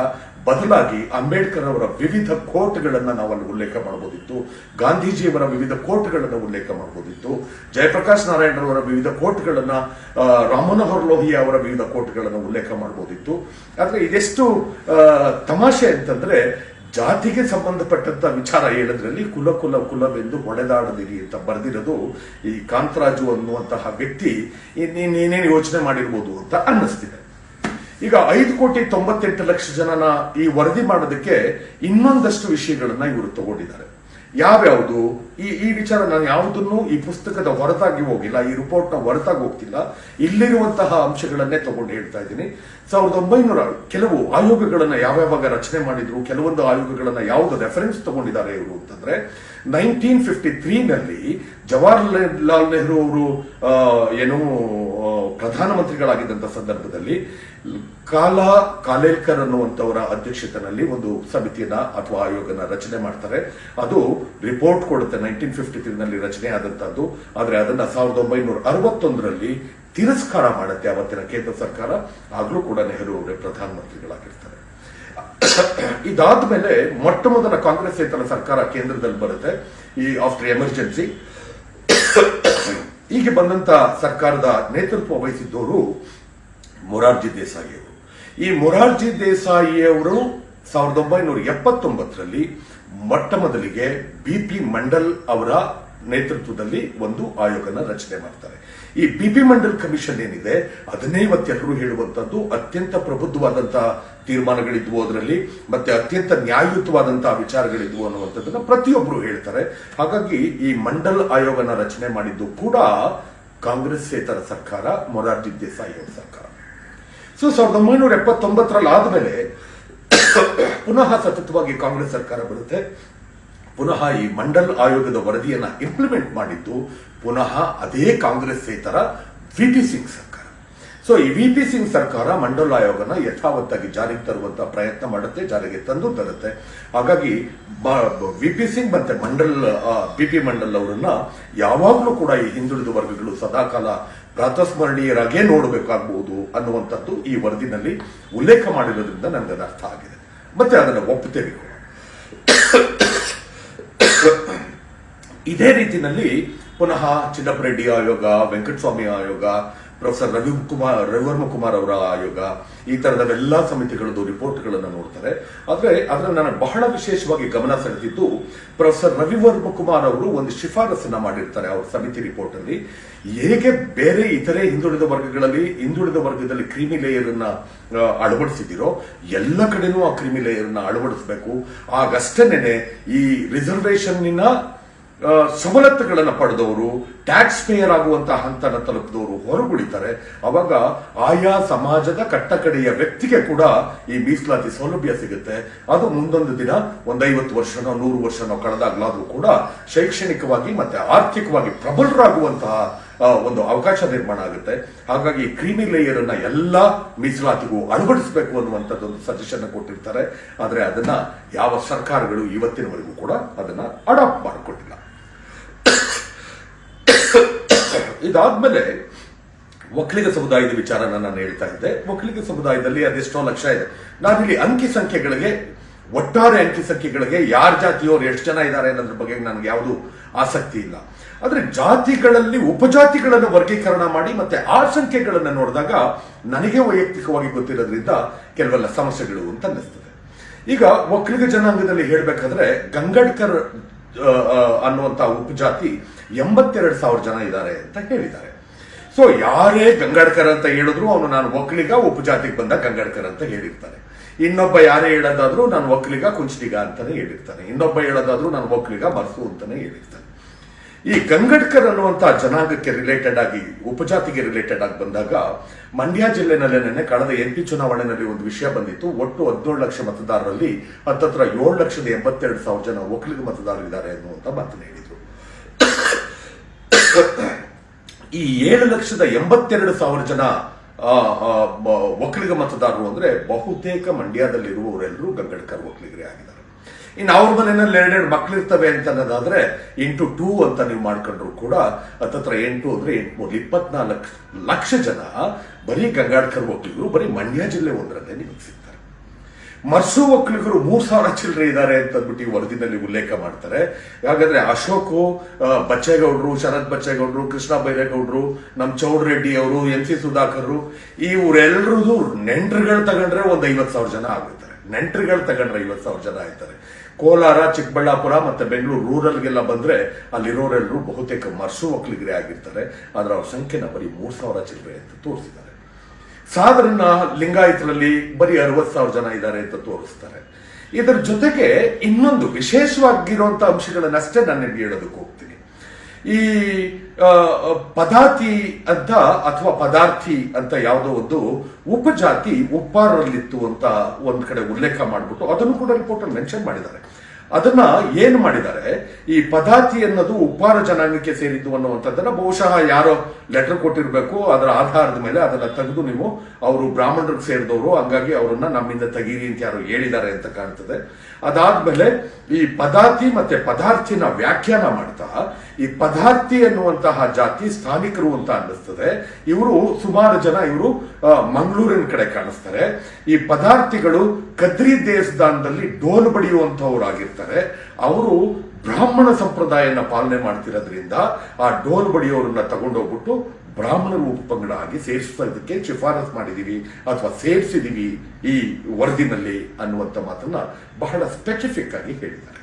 ಬದಲಾಗಿ ಅಂಬೇಡ್ಕರ್ ಅವರ ವಿವಿಧ ಕೋರ್ಟ್ಗಳನ್ನು ನಾವು ಅಲ್ಲಿ ಉಲ್ಲೇಖ ಮಾಡಬಹುದಿತ್ತು. ಗಾಂಧೀಜಿಯವರ ವಿವಿಧ ಕೋರ್ಟ್ಗಳನ್ನು ಉಲ್ಲೇಖ ಮಾಡಬಹುದಿತ್ತು. ಜಯಪ್ರಕಾಶ್ ನಾರಾಯಣರವರ ವಿವಿಧ ಕೋರ್ಟ್ಗಳನ್ನು ಆ, ರಾಮಮನೋಹರ್ ಲೋಹಿಯಾ ಅವರ ವಿವಿಧ ಕೋರ್ಟ್ಗಳನ್ನು ಉಲ್ಲೇಖ ಮಾಡಬಹುದಿತ್ತು. ಆದರೆ ಇದೆಷ್ಟು ತಮಾಷೆ ಅಂತಂದ್ರೆ ಜಾತಿಗೆ ಸಂಬಂಧಪಟ್ಟಂತ ವಿಚಾರ ಹೇಳೋದ್ರಲ್ಲಿ ಕುಲ ಕುಲ ಕುಲವೆಂದು ಹೊಡೆದಾಡದಿರಿ ಅಂತ ಬರೆದಿರೋದು ಈ ಕಾಂತರಾಜು ಅನ್ನುವಂತಹ ವ್ಯಕ್ತಿ ಇನ್ನೇನೇನು ಯೋಚನೆ ಮಾಡಿರ್ಬೋದು ಅಂತ ಅನ್ನಿಸ್ತಿದೆ. ಈಗ ಐದು ಕೋಟಿ ತೊಂಬತ್ತೆಂಟು ಲಕ್ಷ ಜನನ ಈ ವರದಿ ಮಾಡೋದಕ್ಕೆ ಇನ್ನೊಂದಷ್ಟು ವಿಷಯಗಳನ್ನ ಇವರು ತಗೊಂಡಿದ್ದಾರೆ. ಯಾವ್ಯಾವುದು? ಈ ಈ ವಿಚಾರ ನಾನು ಯಾವುದನ್ನು ಈ ಪುಸ್ತಕದ ಹೊರತಾಗಿ ಹೋಗಿಲ್ಲ, ಈ ರಿಪೋರ್ಟ್ನ ಹೊರತಾಗಿ ಹೋಗ್ತಿಲ್ಲ. ಇಲ್ಲಿರುವಂತಹ ಅಂಶಗಳನ್ನೇ ತಗೊಂಡು ಹೇಳ್ತಾ ಇದ್ದೀನಿ. ಸಾವಿರದ ಒಂಬೈನೂರ ಕೆಲವು ಆಯೋಗಗಳನ್ನ ಯಾವ್ಯಾವಾಗ ರಚನೆ ಮಾಡಿದ್ರು, ಕೆಲವೊಂದು ಆಯೋಗಗಳನ್ನ ಯಾವುದು ರೆಫರೆನ್ಸ್ ತಗೊಂಡಿದ್ದಾರೆ ಇವರು ಅಂತಂದ್ರೆ, ನೈನ್ಟೀನ್ ಫಿಫ್ಟಿ ತ್ರೀ ನಲ್ಲಿ ಜವಾಹರ್ಲಾಲ್ ನೆಹರು ಅವರು ಏನು ಪ್ರಧಾನಮಂತ್ರಿಗಳಾಗಿದ್ದಂಥ ಸಂದರ್ಭದಲ್ಲಿ ಕಾಲಾ ಕಾಲೇಲ್ಕರ್ ಅನ್ನುವಂಥವರ ಅಧ್ಯಕ್ಷತೆಯಲ್ಲಿ ಒಂದು ಸಮಿತಿಯನ್ನ ಅಥವಾ ಆಯೋಗನ ರಚನೆ ಮಾಡ್ತಾರೆ. ಅದು ರಿಪೋರ್ಟ್ ಕೊಡುತ್ತೆ ನೈನ್ಟೀನ್ ಫಿಫ್ಟಿ ತ್ರೀ ನಲ್ಲಿ ರಚನೆ ಆದಂತಹದ್ದು. ಆದ್ರೆ ಅದನ್ನ ಸಾವಿರದ ಒಂಬೈನೂರ ಅರವತ್ತೊಂದರಲ್ಲಿ ತಿರಸ್ಕಾರ ಮಾಡುತ್ತೆ ಅವತ್ತಿನ ಕೇಂದ್ರ ಸರ್ಕಾರ. ಆಗಲೂ ಕೂಡ ನೆಹರು ಅವರೇ ಪ್ರಧಾನಮಂತ್ರಿಗಳಾಗಿರ್ತಾರೆ. ಇದಾದ್ಮೇಲೆ ಮೊಟ್ಟ ಮೊದಲ ಕಾಂಗ್ರೆಸ್ ಸೇತನ ಸರ್ಕಾರ ಕೇಂದ್ರದಲ್ಲಿ ಬರುತ್ತೆ, ಈ ಆಫ್ಟರ್ ಎಮರ್ಜೆನ್ಸಿ ಹೀಗೆ ಬಂದಂತ ಸರ್ಕಾರದ ನೇತೃತ್ವ ವಹಿಸಿದ್ದವರು ಮೊರಾರ್ಜಿ ದೇಸಾಯಿ ಅವರು. ಈ ಮೊರಾರ್ಜಿ ದೇಸಾಯಿ ಅವರು ಸಾವಿರದ ಒಂಬೈನೂರ ಎಪ್ಪತ್ತೊಂಬತ್ತರಲ್ಲಿ ಮೊಟ್ಟ ಮೊದಲಿಗೆ ಬಿ ಪಿ ಮಂಡಲ್ ಅವರ ನೇತೃತ್ವದಲ್ಲಿ ಒಂದು ಆಯೋಗನ ರಚನೆ ಮಾಡ್ತಾರೆ. ಈ ಬಿಪಿ ಮಂಡಲ್ ಕಮಿಷನ್ ಏನಿದೆ, ಅದನ್ನೇ ಇವತ್ತೆಲ್ಲರೂ ಹೇಳುವಂತದ್ದು ಅತ್ಯಂತ ಪ್ರಬುದ್ಧವಾದಂತಹ ತೀರ್ಮಾನಗಳಿದ್ವು ಅದರಲ್ಲಿ, ಮತ್ತೆ ಅತ್ಯಂತ ನ್ಯಾಯಯುತವಾದಂತಹ ವಿಚಾರಗಳಿದ್ವು ಅನ್ನುವಂಥದ್ದನ್ನ ಪ್ರತಿಯೊಬ್ಬರು ಹೇಳ್ತಾರೆ. ಹಾಗಾಗಿ ಈ ಮಂಡಲ್ ಆಯೋಗನ ರಚನೆ ಮಾಡಿದ್ದು ಕೂಡ ಕಾಂಗ್ರೆಸ್ ಸೇತರ ಸರ್ಕಾರ, ಮೊರಾರ್ಜಿ ದೇಸಾಯಿ ಅವರ ಸರ್ಕಾರ. ಸೊ, ಸಾವಿರದ ಒಂಬೈನೂರ ಎಪ್ಪತ್ತೊಂಬತ್ತರಲ್ಲಿ ಆದ್ಮೇಲೆ ಪುನಃ ಸತತವಾಗಿ ಕಾಂಗ್ರೆಸ್ ಸರ್ಕಾರ ಬರುತ್ತೆ. ಪುನಃ ಈ ಮಂಡಲ್ ಆಯೋಗದ ವರದಿಯನ್ನ ಇಂಪ್ಲಿಮೆಂಟ್ ಮಾಡಿದ್ದು ಪುನಃ ಅದೇ ಕಾಂಗ್ರೆಸ್ ಸೇತರ ವಿ ಪಿ ಸಿಂಗ್ ಸರ್ಕಾರ. ಸೊ ಈ ವಿ ಪಿ ಸಿಂಗ್ ಸರ್ಕಾರ ಮಂಡಲ್ ಆಯೋಗನ ಯಥಾವತ್ತಾಗಿ ಜಾರಿಗೆ ತರುವಂತ ಪ್ರಯತ್ನ ಮಾಡುತ್ತೆ, ಜಾರಿಗೆ ತಂದು ತರುತ್ತೆ. ಹಾಗಾಗಿ ವಿ ಪಿ ಸಿಂಗ್ ಮತ್ತೆ ಮಂಡಲ್ ಬಿ ಪಿ ಮಂಡಲ್ ಅವರನ್ನ ಯಾವಾಗಲೂ ಕೂಡ ಈ ಹಿಂದುಳಿದ ವರ್ಗಗಳು ಸದಾಕಾಲ ಪ್ರಾತಸ್ಮರಣೀಯರಾಗೇ ನೋಡಬೇಕಾಗಬಹುದು ಅನ್ನುವಂಥದ್ದು ಈ ವರದಿನಲ್ಲಿ ಉಲ್ಲೇಖ ಮಾಡಿರೋದ್ರಿಂದ ನನಗೆ ಅರ್ಥ ಆಗಿದೆ. ಮತ್ತೆ ಅದನ್ನು ಒಪ್ಪುತ್ತೇವೆ. ಇದೇ ರೀತಿನಲ್ಲಿ ಪುನಃ ಚಿನ್ನಪ್ಪರೆಡ್ಡಿ ಆಯೋಗ ವೆಂಕಟಸ್ವಾಮಿ ಆಯೋಗ ಪ್ರೊಫೆಸರ್ ರವಿ ಕುಮಾರ್ ರವಿವರ್ಮ ಕುಮಾರ್ ಅವರ ಆಯೋಗ ಈ ತರದವೆಲ್ಲ ಸಮಿತಿಗಳದ್ದು ರಿಪೋರ್ಟ್ಗಳನ್ನು ನೋಡ್ತಾರೆ ಆದ್ರೆ ಅದರ ನಾನು ಬಹಳ ವಿಶೇಷವಾಗಿ ಗಮನ ಸೆಳೆದಿದ್ದು ಪ್ರೊಫೆಸರ್ ರವಿವರ್ಮ ಕುಮಾರ್ ಅವರು ಒಂದು ಶಿಫಾರಸನ್ನ ಮಾಡಿರ್ತಾರೆ ಅವ್ರ ಸಮಿತಿ ರಿಪೋರ್ಟ್ ಅಲ್ಲಿ ಹೇಗೆ ಬೇರೆ ಇತರೆ ಹಿಂದುಳಿದ ವರ್ಗಗಳಲ್ಲಿ ಹಿಂದುಳಿದ ವರ್ಗದಲ್ಲಿ ಕ್ರೀಮಿ ಲೇಯರ್ ಅನ್ನ ಅಳವಡಿಸಿದಿರೋ ಎಲ್ಲ ಕಡೆನೂ ಆ ಕ್ರೀಮಿ ಲೇಯರ್ ಅನ್ನ ಅಳವಡಿಸಬೇಕು. ಆಗಷ್ಟೇನೆ ಈ ರಿಸರ್ವೇಶನ್ನಿನ ಆ, ಸವಲತ್ತುಗಳನ್ನು ಪಡೆದವರು ಟ್ಯಾಕ್ಸ್ ಪೇಯರ್ ಆಗುವಂತಹ ಹಂತನ ತಲುಪಿದವರು ಹೊರಗುಳಿತಾರೆ. ಅವಾಗ ಆಯಾ ಸಮಾಜದ ಕಟ್ಟಕಡೆಯ ವ್ಯಕ್ತಿಗೆ ಕೂಡ ಈ ಮೀಸಲಾತಿ ಸೌಲಭ್ಯ ಸಿಗುತ್ತೆ. ಅದು ಮುಂದೊಂದು ದಿನ, ಒಂದೈವತ್ತು ವರ್ಷನೋ, ನೂರು ವರ್ಷನೋ ಕಳೆದಾಗ್ಲಾದ್ರೂ ಕೂಡ ಶೈಕ್ಷಣಿಕವಾಗಿ ಮತ್ತೆ ಆರ್ಥಿಕವಾಗಿ ಪ್ರಬಲರಾಗುವಂತಹ ಒಂದು ಅವಕಾಶ ನಿರ್ಮಾಣ ಆಗುತ್ತೆ. ಹಾಗಾಗಿ ಕ್ರೀಮಿ ಲೇಯರ್ ಅನ್ನ ಎಲ್ಲ ಮೀಸಲಾತಿಗೂ ಅಳವಡಿಸಬೇಕು ಅನ್ನುವಂಥದ್ದೊಂದು ಸಜೆಷನ್ ಕೊಟ್ಟಿರ್ತಾರೆ. ಆದರೆ ಅದನ್ನ ಯಾವ ಸರ್ಕಾರಗಳು ಇವತ್ತಿನವರೆಗೂ ಕೂಡ ಅದನ್ನ ಅಡಾಪ್ಟ್ ಮಾಡಿಕೊಂಡಿಲ್ಲ ಇದಾದ್ಮೇಲೆ ಒಕ್ಕಲಿಗ ಸಮುದಾಯದ ವಿಚಾರನ ನಾನು ಹೇಳ್ತಾ ಇದ್ದೆ. ಒಕ್ಕಲಿಗ ಸಮುದಾಯದಲ್ಲಿ ಅದೆಷ್ಟೋ ಲಕ್ಷ ಇದೆ. ನಾನಿಲ್ಲಿ ಅಂಕಿ ಸಂಖ್ಯೆಗಳಿಗೆ, ಒಟ್ಟಾರೆ ಅಂಕಿ ಸಂಖ್ಯೆಗಳಿಗೆ ಯಾರ ಜಾತಿಯವರು ಎಷ್ಟು ಜನ ಇದ್ದಾರೆ ಅನ್ನೋದ್ರ ಬಗ್ಗೆ ನನಗೆ ಯಾವುದು ಆಸಕ್ತಿ ಇಲ್ಲ. ಆದರೆ ಜಾತಿಗಳಲ್ಲಿ ಉಪಜಾತಿಗಳನ್ನು ವರ್ಗೀಕರಣ ಮಾಡಿ ಮತ್ತೆ ಆ ಸಂಖ್ಯೆಗಳನ್ನು ನೋಡಿದಾಗ ನನಗೆ ವೈಯಕ್ತಿಕವಾಗಿ ಗೊತ್ತಿರೋದ್ರಿಂದ ಕೆಲವೆಲ್ಲ ಸಮಸ್ಯೆಗಳು ಅಂತ ಅನ್ನಿಸ್ತದೆ. ಈಗ ಒಕ್ಕಲಿಗ ಜನಾಂಗದಲ್ಲಿ ಹೇಳಬೇಕಾದ್ರೆ ಗಂಗಡ್ಕರ್ ಅನ್ನುವಂತ ಉಪಜಾತಿ ಎಂಬತ್ತೆರಡು ಸಾವಿರ ಜನ ಇದ್ದಾರೆ ಅಂತ ಹೇಳಿದ್ದಾರೆ. ಸೊ ಯಾರೇ ಗಂಗಾಡ್ಕರ್ ಅಂತ ಹೇಳಿದ್ರು ಅವನು ನಾನು ಒಕ್ಕಲಿಗ, ಉಪಜಾತಿಗೆ ಬಂದ ಗಂಗಾಡ್ಕರ್ ಅಂತ ಹೇಳಿರ್ತಾನೆ. ಇನ್ನೊಬ್ಬ ಯಾರೇ ಹೇಳೋದಾದ್ರೂ ನಾನು ಒಕ್ಕಲಿಗ ಕುಂಚಲಿಗ ಅಂತಾನೆ ಹೇಳಿರ್ತಾನೆ. ಇನ್ನೊಬ್ಬ ಹೇಳೋದಾದ್ರೂ ನಾನು ಒಕ್ಕಲಿಗ ಬರ್ಸು ಅಂತಾನೆ ಹೇಳಿರ್ತಾನೆ. ಈ ಗಂಗಡ್ಕರ್ ಅನ್ನುವಂತ ಜನಾಂಗಕ್ಕೆ ರಿಲೇಟೆಡ್ ಆಗಿ, ಉಪಜಾತಿಗೆ ರಿಲೇಟೆಡ್ ಆಗಿ ಬಂದಾಗ, ಮಂಡ್ಯ ಜಿಲ್ಲೆನಲ್ಲೇನೆ ಕಳೆದ ಎಂ ಪಿ ಚುನಾವಣೆಯಲ್ಲಿ ಒಂದು ವಿಷಯ ಬಂದಿತ್ತು. ಒಟ್ಟು ಹದಿನೇಳು ಲಕ್ಷ ಮತದಾರರಲ್ಲಿ ಹತ್ತತ್ರ ಏಳು ಲಕ್ಷದ ಎಂಬತ್ತೆರಡು ಸಾವಿರ ಜನ ಒಕ್ಕಲಿಗ ಮತದಾರರಿದ್ದಾರೆ ಅನ್ನುವಂಥ ಮಾತನ್ನು ಹೇಳಿದ್ರು ಈ ಏಳು ಲಕ್ಷದ ಎಂಬತ್ತೆರಡು ಸಾವಿರ ಜನ ಒಕ್ಕಲಿಗ ಮತದಾರರು ಅಂದ್ರೆ ಬಹುತೇಕ ಮಂಡ್ಯದಲ್ಲಿರುವವರೆಲ್ಲರೂ ಗಂಗಡ್ಕರ್ ಒಕ್ಕಲಿಗರೇ ಆಗಿದ್ದಾರೆ. ಇನ್ನು ಅವ್ರ ಮನೆಯಲ್ಲಿ ಎರಡೆರಡು ಮಕ್ಳಿರ್ತವೆ ಅಂತ ಅನ್ನೋದಾದ್ರೆ ಇಂಟು ಟೂ ಅಂತ ನೀವು ಮಾಡ್ಕೊಂಡ್ರು ಕೂಡ ಹತ್ತತ್ರ ಎಂಟು ಅಂದ್ರೆ ಎಂಟು ಇಪ್ಪತ್ನಾಲ್ಕು ಲಕ್ಷ ಜನ ಬರೀ ಗಂಗಾಡ್ಕರ್ ಒಕ್ಕಲಿಗರು, ಬರೀ ಮಂಡ್ಯ ಜಿಲ್ಲೆ ಒಂದರಲ್ಲೇ ನಿಮಗೆ ಸಿಗ್ತಾರೆ ಮರ್ಸು ಒಕ್ಕಲಿಗರು ಮೂರ್ ಸಾವಿರ ಚಿಲ್ಲರೆ ಇದ್ದಾರೆ ಅಂತ ಅಂದ್ಬಿಟ್ಟು ಈ ವರದಿನಲ್ಲಿ ಉಲ್ಲೇಖ ಮಾಡ್ತಾರೆ. ಹಾಗಾದ್ರೆ ಅಶೋಕು ಬಚ್ಚೇಗೌಡರು, ಶರತ್ ಬಚ್ಚೇಗೌಡರು, ಕೃಷ್ಣ ಬೈರೇಗೌಡರು, ನಮ್ ಚೌಡ್ರೆಡ್ಡಿ ಅವರು, ಎನ್ ಸಿ ಸುಧಾಕರ್ ಇವರೆಲ್ಲರದು ನೆಂಟರುಗಳು ತಗೊಂಡ್ರೆ ಒಂದ್ ಐವತ್ ಸಾವಿರ ಜನ ಆಗುತ್ತಾರೆ ನೆಂಟರುಗಳು ತಗೊಂಡ್ರೆ ಐವತ್ ಸಾವಿರ ಜನ ಆಯ್ತಾರೆ. ಕೋಲಾರ, ಚಿಕ್ಕಬಳ್ಳಾಪುರ ಮತ್ತೆ ಬೆಂಗಳೂರು ರೂರಲ್ಗೆಲ್ಲ ಬಂದ್ರೆ ಅಲ್ಲಿರೋರೆಲ್ಲರೂ ಬಹುತೇಕ ಮರ್ಸು ಒಕ್ಕಲಿಗರೇ ಆಗಿರ್ತಾರೆ. ಆದ್ರೆ ಅವ್ರ ಸಂಖ್ಯೆನ ಬರೀ ಮೂರ್ ಸಾವಿರ ಚಿಲ್ಲರೆ ಅಂತ ತೋರಿಸಿದ್ದಾರೆ. ಸಾಧಾರಣ ಲಿಂಗಾಯತರಲ್ಲಿ ಬರೀ ಅರವತ್ತು ಸಾವಿರ ಜನ ಇದ್ದಾರೆ ಅಂತ ತೋರಿಸ್ತಾರೆ. ಇದರ ಜೊತೆಗೆ ಇನ್ನೊಂದು ವಿಶೇಷವಾಗಿರುವಂಥ ಅಂಶಗಳನ್ನಷ್ಟೇ ನಾನು ನಿಮ್ಗೆ ಹೇಳೋದಕ್ಕೆ ಹೋಗ್ತೀನಿ. ಈ ಪದಾತಿ ಅಂತ ಅಥವಾ ಪದಾರ್ಥಿ ಅಂತ ಯಾವುದೋ ಒಂದು ಉಪಜಾತಿ ಉಪ್ಪಾರರಲ್ಲಿತ್ತು ಅಂತ ಒಂದು ಕಡೆ ಉಲ್ಲೇಖ ಮಾಡಿಬಿಟ್ಟು ಅದನ್ನು ಕೂಡ ರಿಪೋರ್ಟ್ ಅಲ್ಲಿ ಮೆನ್ಷನ್ ಮಾಡಿದ್ದಾರೆ. ಅದನ್ನ ಏನು ಮಾಡಿದ್ದಾರೆ? ಈ ಪದಾತಿ ಅನ್ನೋದು ಉಪ್ಪಾರ ಜನಾಂಗಕ್ಕೆ ಸೇರಿದ್ದು ಅನ್ನುವಂಥದ್ದನ್ನ ಬಹುಶಃ ಯಾರೋ ಲೆಟರ್ ಕೊಟ್ಟಿರಬೇಕು, ಅದರ ಆಧಾರದ ಮೇಲೆ ಅದನ್ನ ತೆಗೆದು ನೀವು ಅವರು ಬ್ರಾಹ್ಮಣರಿಗೆ ಸೇರಿದವರು, ಹಂಗಾಗಿ ಅವರನ್ನ ನಮ್ಮಿಂದ ತೆಗೀರಿ ಅಂತ ಯಾರು ಹೇಳಿದ್ದಾರೆ ಅಂತ ಕಾಣ್ತದೆ. ಅದಾದ್ಮೇಲೆ ಈ ಪದಾತಿ ಮತ್ತೆ ಪದಾರ್ಥಿನ ವ್ಯಾಖ್ಯಾನ ಮಾಡ್ತಾ ಈ ಪದಾರ್ಥಿ ಅನ್ನುವಂತಹ ಜಾತಿ ಸ್ಥಾನಿಕರು ಅಂತ ಅನ್ನಿಸ್ತದೆ. ಇವರು ಸುಮಾರು ಜನ ಇವರು ಮಂಗಳೂರಿನ ಕಡೆ ಕಾಣಿಸ್ತಾರೆ. ಈ ಪದಾರ್ಥಿಗಳು ಕದ್ರಿ ದೇವಸ್ಥಾನದಲ್ಲಿ ಡೋಲು ಬಡಿಯುವಂತಹವರಾಗಿರ್ತಾರೆ ಅವರು ಬ್ರಾಹ್ಮಣ ಸಂಪ್ರದಾಯನ ಪಾಲನೆ ಮಾಡ್ತಿರೋದ್ರಿಂದ ಆ ಡೋಲ್ ಬಡಿಯೋರನ್ನ ತಗೊಂಡೋಗ್ಬಿಟ್ಟು ಬ್ರಾಹ್ಮಣರು ಉಪಪಂಗಡ ಆಗಿ ಸೇರಿಸೋದಕ್ಕೆ ಶಿಫಾರಸ್ ಮಾಡಿದೀವಿ ಅಥವಾ ಸೇರಿಸಿದೀವಿ ಈ ವರದಿನಲ್ಲಿ ಅನ್ನುವಂಥ ಮಾತನ್ನ ಬಹಳ ಸ್ಪೆಸಿಫಿಕ್ ಆಗಿ ಹೇಳಿದ್ದಾರೆ.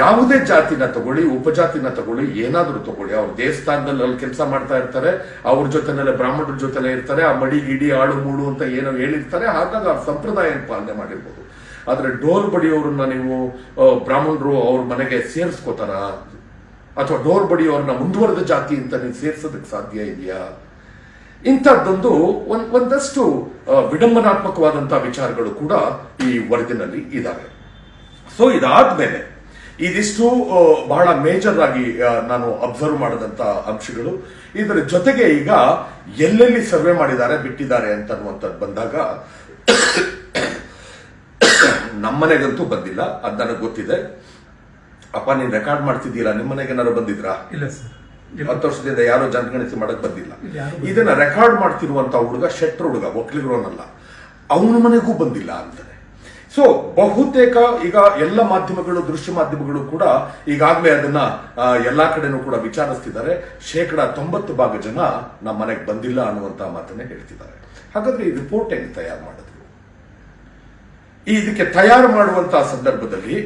ಯಾವುದೇ ಜಾತಿನ ತಗೊಳ್ಳಿ, ಉಪಜಾತಿನ ತಗೊಳ್ಳಿ, ಏನಾದರೂ ತಗೊಳ್ಳಿ. ಅವ್ರು ದೇವಸ್ಥಾನದಲ್ಲಿ ಅಲ್ಲಿ ಕೆಲಸ ಮಾಡ್ತಾ ಇರ್ತಾರೆ, ಅವ್ರ ಜೊತೆನೆಲ್ಲ ಬ್ರಾಹ್ಮಣರ ಜೊತೆಲೆ ಇರ್ತಾರೆ, ಆ ಮಡಿ ಗಿಡಿ, ಆಳು ಮೂಳು ಅಂತ ಏನೋ ಹೇಳಿರ್ತಾರೆ ಹಾಗಾಗಿ ಅವ್ರ ಸಂಪ್ರದಾಯ ಪಾಲನೆ ಮಾಡಿರ್ಬೋದು. ಆದರೆ ಡೋಲ್ ಬಡಿಯೋರನ್ನ ನೀವು ಬ್ರಾಹ್ಮಣರು ಅವ್ರ ಮನೆಗೆ ಸೇರಿಸ್ಕೋತಾರ? ಅಥವಾ ಡೋಲ್ ಬಡಿಯೋರನ್ನ ಮುಂದುವರೆದ ಜಾತಿ ಅಂತ ನೀವು ಸೇರ್ಸೋದಕ್ಕೆ ಸಾಧ್ಯ ಇದೆಯಾ? ಇಂಥದ್ದೊಂದು ಒಂದ್, ಒಂದಷ್ಟು ವಿಡಂಬನಾತ್ಮಕವಾದಂತಹ ವಿಚಾರಗಳು ಕೂಡ ಈ ವರದಿನಲ್ಲಿ ಇದ್ದಾವೆ ಸೊ ಇದಾದ್ಮೇಲೆ ಇದಿಷ್ಟು ಬಹಳ ಮೇಜರ್ ಆಗಿ ನಾನು ಅಬ್ಸರ್ವ್ ಮಾಡಿದಂತ ಅಂಶಗಳು. ಇದರ ಜೊತೆಗೆ ಈಗ ಎಲ್ಲೆಲ್ಲಿ ಸರ್ವೆ ಮಾಡಿದ್ದಾರೆ ಬಿಟ್ಟಿದ್ದಾರೆ ಅಂತ ಬಂದಾಗ ನಮ್ಮನೆಗಂತೂ ಬಂದಿಲ್ಲ ಅದ್ ನನಗೆ ಗೊತ್ತಿದೆ. ಅಪ್ಪ ನೀನ್ ರೆಕಾರ್ಡ್ ಮಾಡ್ತಿದ್ದೀರಾ ನಿಮ್ಮ ಮನೆಗೆ ಏನಾರು ಬಂದಿದ್ರಾ? ಇಲ್ಲ ಸರ್. ಹತ್ತು ವರ್ಷದಿಂದ ಯಾರು ಜನಗಣತಿ ಮಾಡಕ್ ಬಂದಿಲ್ಲ. ಇದನ್ನ ರೆಕಾರ್ಡ್ ಮಾಡ್ತಿರುವಂತ ಹುಡುಗ ಶೆಟ್ರ್ ಹುಡುಗ ಒಕ್ಲಿಗ್ರೋನಲ್ಲ. ಅವನ ಮನೆಗೂ ಬಂದಿಲ್ಲ ಅಂತಾನೆ ಸೊ ಬಹುತೇಕ ಈಗ ಎಲ್ಲ ಮಾಧ್ಯಮಗಳು, ದೃಶ್ಯ ಮಾಧ್ಯಮಗಳು ಕೂಡ ಈಗಾಗಲೇ ಅದನ್ನ ಎಲ್ಲಾ ಕಡೆನೂ ಕೂಡ ವಿಚಾರಿಸ್ತಿದ್ದಾರೆ. ಶೇಕಡ ತೊಂಬತ್ತು ಭಾಗ ಜನ ನಮ್ಮ ಮನೆಗೆ ಬಂದಿಲ್ಲ ಅನ್ನುವಂತಹ ಮಾತನ್ನೇ ಹೇಳ್ತಿದ್ದಾರೆ. ಹಾಗಾದ್ರೆ ಈ ರಿಪೋರ್ಟ್ ಹೆಂಗ್ ತಯಾರು ಮಾಡಿದ್ರು ಈ ಇದಕ್ಕೆ ತಯಾರು ಮಾಡುವಂತಹ ಸಂದರ್ಭದಲ್ಲಿ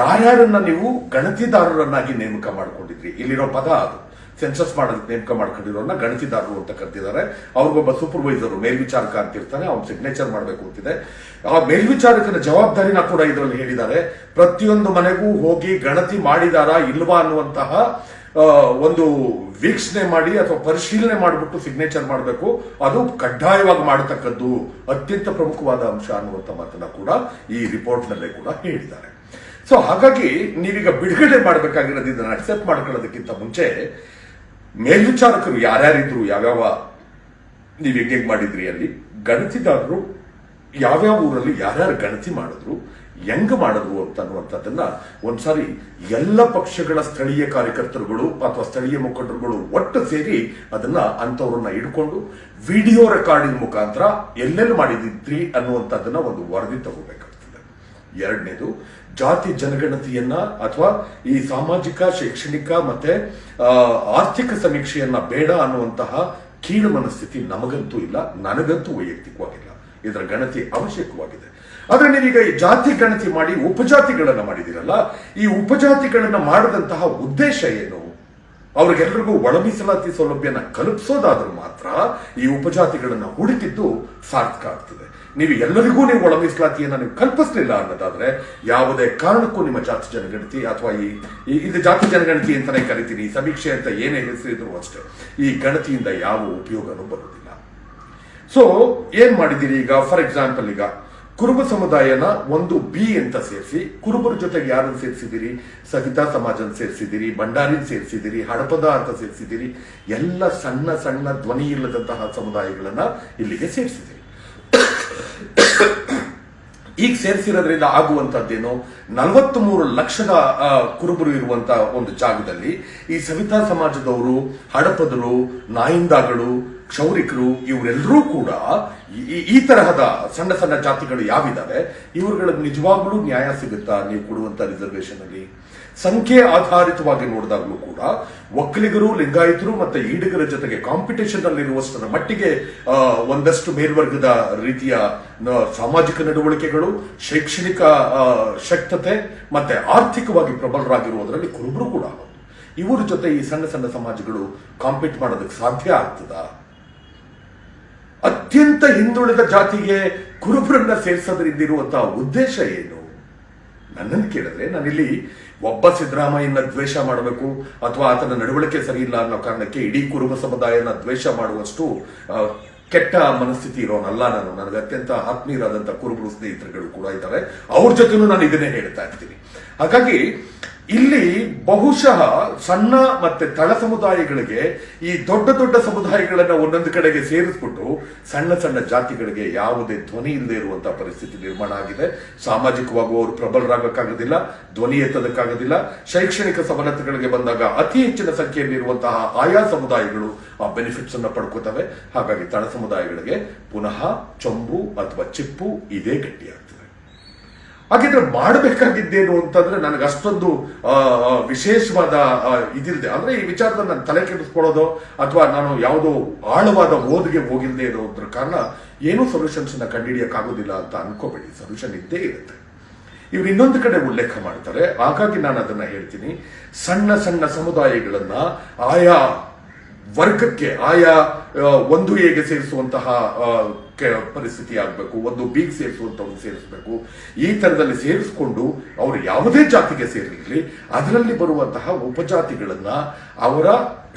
ಯಾರ್ಯಾರನ್ನ ನೀವು ಗಣತಿದಾರರನ್ನಾಗಿ ನೇಮಕ ಮಾಡಿಕೊಂಡಿದ್ರಿ? ಇಲ್ಲಿರೋ ಪದ ಅದು. ಸೆನ್ಸಸ್ ಮಾಡೋದಕ್ಕೆ ನೇಮಕ ಮಾಡ್ಕೊಂಡಿರೋನ್ನ ಗಣತಿದಾರರು ಅಂತ ಕರೆದಿದ್ದಾರೆ. ಅವ್ರಿಗೊಬ್ಬ ಸೂಪರ್ವೈಸರ್ ಮೇಲ್ವಿಚಾರಕ ಅಂತ ಇರ್ತಾನೆ, ಅವ್ನು ಸಿಗ್ನೇಚರ್ ಮಾಡಬೇಕು ಅಂತಿದೆ. ಆ ಮೇಲ್ವಿಚಾರಕನ ಜವಾಬ್ದಾರಿನ ಕೂಡ ಇದರಲ್ಲಿ ಹೇಳಿದ್ದಾರೆ. ಪ್ರತಿಯೊಂದು ಮನೆಗೂ ಹೋಗಿ ಗಣತಿ ಮಾಡಿದಾರಾ ಇಲ್ವಾ ಅನ್ನುವಂತಹ ಒಂದು ವೀಕ್ಷಣೆ ಮಾಡಿ ಅಥವಾ ಪರಿಶೀಲನೆ ಮಾಡಿಬಿಟ್ಟು ಸಿಗ್ನೇಚರ್ ಮಾಡಬೇಕು. ಅದು ಕಡ್ಡಾಯವಾಗಿ ಮಾಡತಕ್ಕದ್ದು ಅತ್ಯಂತ ಪ್ರಮುಖವಾದ ಅಂಶ ಅನ್ನುವಂಥ ಮಾತನ್ನ ಕೂಡ ಈ ರಿಪೋರ್ಟ್ ನಲ್ಲೇ ಕೂಡ ಹೇಳಿದ್ದಾರೆ. ಸೊ ಹಾಗಾಗಿ ನೀವೀಗ ಬಿಡುಗಡೆ ಮಾಡಬೇಕಾಗಿರೋದು ಇದನ್ನ ಅಕ್ಸೆಪ್ಟ್ ಮಾಡ್ಕೊಳ್ಳೋದಕ್ಕಿಂತ ಮುಂಚೆ ಮೇಲ್ವಿಚಾರಕರು ಯಾರ್ಯಾರಿದ್ರು, ಯಾವ್ಯಾವ ನೀವು ಹೆಂಗೆ ಮಾಡಿದ್ರಿ ಅಲ್ಲಿ? ಗಣತಿದಾರರು ಯಾವ್ಯಾವ ಊರಲ್ಲಿ ಯಾರ್ಯಾರು ಗಣತಿ ಮಾಡಿದ್ರು, ಹೆಂಗ್ ಮಾಡಿದ್ರು ಅಂತ ಅನ್ನುವಂಥದ್ದನ್ನ ಒಂದ್ಸಾರಿ ಎಲ್ಲ ಪಕ್ಷಗಳ ಸ್ಥಳೀಯ ಕಾರ್ಯಕರ್ತರುಗಳು ಅಥವಾ ಸ್ಥಳೀಯ ಮುಖಂಡರುಗಳು ಒಟ್ಟು ಸೇರಿ ಅದನ್ನ ಅಂತವ್ರನ್ನ ಇಟ್ಕೊಂಡು ವಿಡಿಯೋ ರೆಕಾರ್ಡಿಂಗ್ ಮುಖಾಂತರ ಎಲ್ಲೆಲ್ಲಿ ಮಾಡಿದ್ರಿ ಅನ್ನುವಂಥದ್ದನ್ನ ಒಂದು ವರದಿ ತಗೋಬೇಕಾಗ್ತದೆ. ಎರಡನೇದು ಜಾತಿ ಜನಗಣತಿಯನ್ನ ಅಥವಾ ಈ ಸಾಮಾಜಿಕ, ಶೈಕ್ಷಣಿಕ ಮತ್ತೆ ಆರ್ಥಿಕ ಸಮೀಕ್ಷೆಯನ್ನ ಬೇಡ ಅನ್ನುವಂತಹ ಕೀಳು ಮನಸ್ಥಿತಿ ನಮಗಂತೂ ಇಲ್ಲ, ನನಗಂತೂ ವೈಯಕ್ತಿಕವಾಗಿಲ್ಲ. ಇದರ ಗಣತಿ ಅವಶ್ಯಕವಾಗಿದೆ. ಆದ್ರೆ ನೀವೀಗ ಈ ಜಾತಿ ಗಣತಿ ಮಾಡಿ ಉಪಜಾತಿಗಳನ್ನ ಮಾಡಿದಿರಲ್ಲ ಈ ಉಪಜಾತಿಗಳನ್ನ ಮಾಡದಂತಹ ಉದ್ದೇಶ ಏನು? ಅವ್ರಿಗೆಲ್ಲರಿಗೂ ಒಳ ಮೀಸಲಾತಿ ಸೌಲಭ್ಯನ ಕಲ್ಪಿಸೋದಾದ್ರೂ ಮಾತ್ರ ಈ ಉಪಜಾತಿಗಳನ್ನ ಹುಡುಕಿದ್ದು ಸಾರ್ಥಕ ಆಗ್ತದೆ. ನೀವು ಎಲ್ಲರಿಗೂ ನೀವು ಒಳ ಮೀಸಲಾತಿಯನ್ನು ನೀವು ಕಲ್ಪಿಸಲಿಲ್ಲ ಅನ್ನೋದಾದ್ರೆ ಯಾವುದೇ ಕಾರಣಕ್ಕೂ ನಿಮ್ಮ ಜಾತಿ ಜನಗಣತಿ ಅಥವಾ ಈ ಇದು ಜಾತಿ ಜನಗಣತಿ ಅಂತಲೇ ಕರಿತೀನಿ. ಸಮೀಕ್ಷೆ ಅಂತ ಏನೇ ಹೆಸರಿದ್ರು ಅಷ್ಟೇ. ಈ ಗಣತಿಯಿಂದ ಯಾವ ಉಪಯೋಗನೂ ಬರುವುದಿಲ್ಲ. ಸೊ ಏನ್ ಮಾಡಿದಿರಿ ಈಗ? ಫಾರ್ ಎಕ್ಸಾಂಪಲ್ ಈಗ, ಕುರುಬ ಸಮುದಾಯನ ಒಂದು ಬಿ ಅಂತ ಸೇರಿಸಿ, ಕುರುಬರ ಜೊತೆಗೆ ಯಾರನ್ನು ಸೇರಿಸಿದಿರಿ ಸವಿತಾ ಸಮಾಜನ ಸೇರಿಸಿದಿರಿ ಭಂಡಾರಿನ ಸೇರಿಸಿದಿರಿ ಹಡಪದ ಅಂತ ಸೇರಿಸಿದಿರಿ ಎಲ್ಲ ಸಣ್ಣ ಸಣ್ಣ ಧ್ವನಿ ಇಲ್ಲದಂತಹ ಸಮುದಾಯಗಳನ್ನ ಇಲ್ಲಿಗೆ ಸೇರಿಸಿದಿರಿ ಈಗ ಸೇರಿಸಿರೋದ್ರಿಂದ ಆಗುವಂತದ್ದೇನು ನಲವತ್ತ್ ಮೂರು ಲಕ್ಷದ ಕುರುಬರು ಇರುವಂತ ಒಂದು ಜಾಗದಲ್ಲಿ ಈ ಸವಿತಾ ಸಮಾಜದವರು, ಹಡಪದರು, ನಾಯಿಂದಾಗಳು, ಕ್ಷೌರಿಕರು ಇವರೆಲ್ಲರೂ ಕೂಡ ಈ ತರಹದ ಸಣ್ಣ ಸಣ್ಣ ಜಾತಿಗಳು ಯಾವಿದ್ದಾವೆ ಇವ್ರುಗಳಿಗೆ ನಿಜವಾಗ್ಲೂ ನ್ಯಾಯ ಸಿಗುತ್ತಾ ನೀವು ಕೊಡುವಂತ ರಿಸರ್ವೇಶನ್ ಅಲ್ಲಿ? ಸಂಖ್ಯೆ ಆಧಾರಿತವಾಗಿ ನೋಡಿದಾಗಲೂ ಕೂಡ ಒಕ್ಕಲಿಗರು ಲಿಂಗಾಯತರು ಮತ್ತೆ ಈಡಿಗರ ಜೊತೆಗೆ ಕಾಂಪಿಟೇಷನ್ ಅಲ್ಲಿರುವಷ್ಟರ ಮಟ್ಟಿಗೆ ಒಂದಷ್ಟು ಮೇಲ್ವರ್ಗದ ರೀತಿಯ ಸಾಮಾಜಿಕ ನಡವಳಿಕೆಗಳು, ಶೈಕ್ಷಣಿಕ ಶಕ್ತತೆ ಮತ್ತೆ ಆರ್ಥಿಕವಾಗಿ ಪ್ರಬಲರಾಗಿರುವುದರಲ್ಲಿ ಕುರುಬರು ಕೂಡ. ಇವರ ಜೊತೆ ಈ ಸಣ್ಣ ಸಣ್ಣ ಸಮಾಜಗಳು ಕಾಂಪೀಟ್ ಮಾಡೋದಕ್ಕೆ ಸಾಧ್ಯ ಆಗ್ತದ? ಅತ್ಯಂತ ಹಿಂದುಳಿದ ಜಾತಿಗೆ ಕುರುಬರನ್ನ ಸೇರಿಸೋದ್ರಿಂದ ಇರುವಂತಹ ಉದ್ದೇಶ ಏನು? ನನ್ನನ್ನು ಕೇಳಿದ್ರೆ ನಾನಿಲ್ಲಿ ಒಬ್ಬ ಸಿದ್ದರಾಮಯ್ಯನ ದ್ವೇಷ ಮಾಡಬೇಕು ಅಥವಾ ಆತನ ನಡವಳಿಕೆ ಸರಿ ಇಲ್ಲ ಅನ್ನೋ ಕಾರಣಕ್ಕೆ ಇಡೀ ಕುರುಬ ಸಮುದಾಯನ ದ್ವೇಷ ಮಾಡುವಷ್ಟು ಕೆಟ್ಟ ಮನಸ್ಥಿತಿ ಇರೋನಲ್ಲ ನಾನು. ನನಗೆ ಅತ್ಯಂತ ಆತ್ಮೀಯರಾದಂತಹ ಕುರುಬರು ಸ್ನೇಹಿತರುಗಳು ಕೂಡ ಇದ್ದಾರೆ. ಅವ್ರ ಜೊತೆನೂ ನಾನು ಇದನ್ನೇ ಹೇಳ್ತಾ ಇರ್ತೀನಿ. ಹಾಗಾಗಿ ಇಲ್ಲಿ ಬಹುಶಃ ಸಣ್ಣ ಮತ್ತೆ ತಳ ಸಮುದಾಯಗಳಿಗೆ ಈ ದೊಡ್ಡ ದೊಡ್ಡ ಸಮುದಾಯಗಳನ್ನ ಒಂದೊಂದು ಕಡೆಗೆ ಸೇರಿಸ್ಬಿಟ್ಟು ಸಣ್ಣ ಸಣ್ಣ ಜಾತಿಗಳಿಗೆ ಯಾವುದೇ ಧ್ವನಿ ಇಲ್ಲದೆ ಇರುವಂತಹ ಪರಿಸ್ಥಿತಿ ನಿರ್ಮಾಣ ಆಗಿದೆ. ಸಾಮಾಜಿಕವಾಗಿ ಅವರು ಪ್ರಬಲರಾಗಕ್ಕಾಗೋದಿಲ್ಲ, ಧ್ವನಿ ಎತ್ತದಕ್ಕಾಗೋದಿಲ್ಲ. ಶೈಕ್ಷಣಿಕ ಸವಲತ್ತುಗಳಿಗೆ ಬಂದಾಗ ಅತಿ ಹೆಚ್ಚಿನ ಸಂಖ್ಯೆಯಲ್ಲಿರುವಂತಹ ಆಯಾ ಸಮುದಾಯಗಳು ಆ ಬೆನಿಫಿಟ್ಸ್ ಅನ್ನ ಪಡ್ಕೋತವೆ. ಹಾಗಾಗಿ ತಳ ಸಮುದಾಯಗಳಿಗೆ ಪುನಃ ಚೊಂಬು ಅಥವಾ ಚಿಪ್ಪು ಇದೇ ಗಟ್ಟಿಯಾಗ್ತದೆ. ಹಾಗಿದ್ರೆ ಮಾಡಬೇಕಾಗಿದ್ದೇನು ಅಂತಂದ್ರೆ ನನಗೆ ಅಷ್ಟೊಂದು ವಿಶೇಷವಾದ ಇದಿಲ್ಲದೆ ಅಂದ್ರೆ ಈ ವಿಚಾರದಲ್ಲಿ ನಾನು ತಲೆ ಕೆಡಿಸ್ಕೊಳ್ಳೋದು ಅಥವಾ ನಾನು ಯಾವುದೋ ಆಳವಾದ ಓದಿಗೆ ಹೋಗಿಲ್ಲದೆ ಇರೋದ್ರ ಕಾರಣ ಏನೂ ಸೊಲ್ಯೂಷನ್ಸ್ನ ಕಂಡುಹಿಡಿಯಕ್ಕಾಗೋದಿಲ್ಲ ಅಂತ ಅನ್ಕೋಬೇಡಿ. ಸೊಲ್ಯೂಷನ್ ಇದ್ದೇ ಇರುತ್ತೆ. ಇವ್ರು ಇನ್ನೊಂದು ಕಡೆ ಉಲ್ಲೇಖ ಮಾಡ್ತಾರೆ. ಹಾಗಾಗಿ ನಾನು ಅದನ್ನ ಹೇಳ್ತೀನಿ. ಸಣ್ಣ ಸಣ್ಣ ಸಮುದಾಯಗಳನ್ನ ಆಯಾ ವರ್ಗಕ್ಕೆ, ಆಯಾ ಒಂದು ಎಗೆ ಸೇರಿಸುವಂತಹ ಪರಿಸ್ಥಿತಿ ಆಗಬೇಕು, ಒಂದು ಬಿಗ್ ಸೇರಿಸುವಂತವ್ರು ಸೇರಿಸಬೇಕು. ಈ ತರದಲ್ಲಿ ಸೇರಿಸಿಕೊಂಡು ಅವರು ಯಾವುದೇ ಜಾತಿಗೆ ಸೇರಿರಲಿ ಅದರಲ್ಲಿ ಬರುವಂತಹ ಉಪಜಾತಿಗಳನ್ನ ಅವರ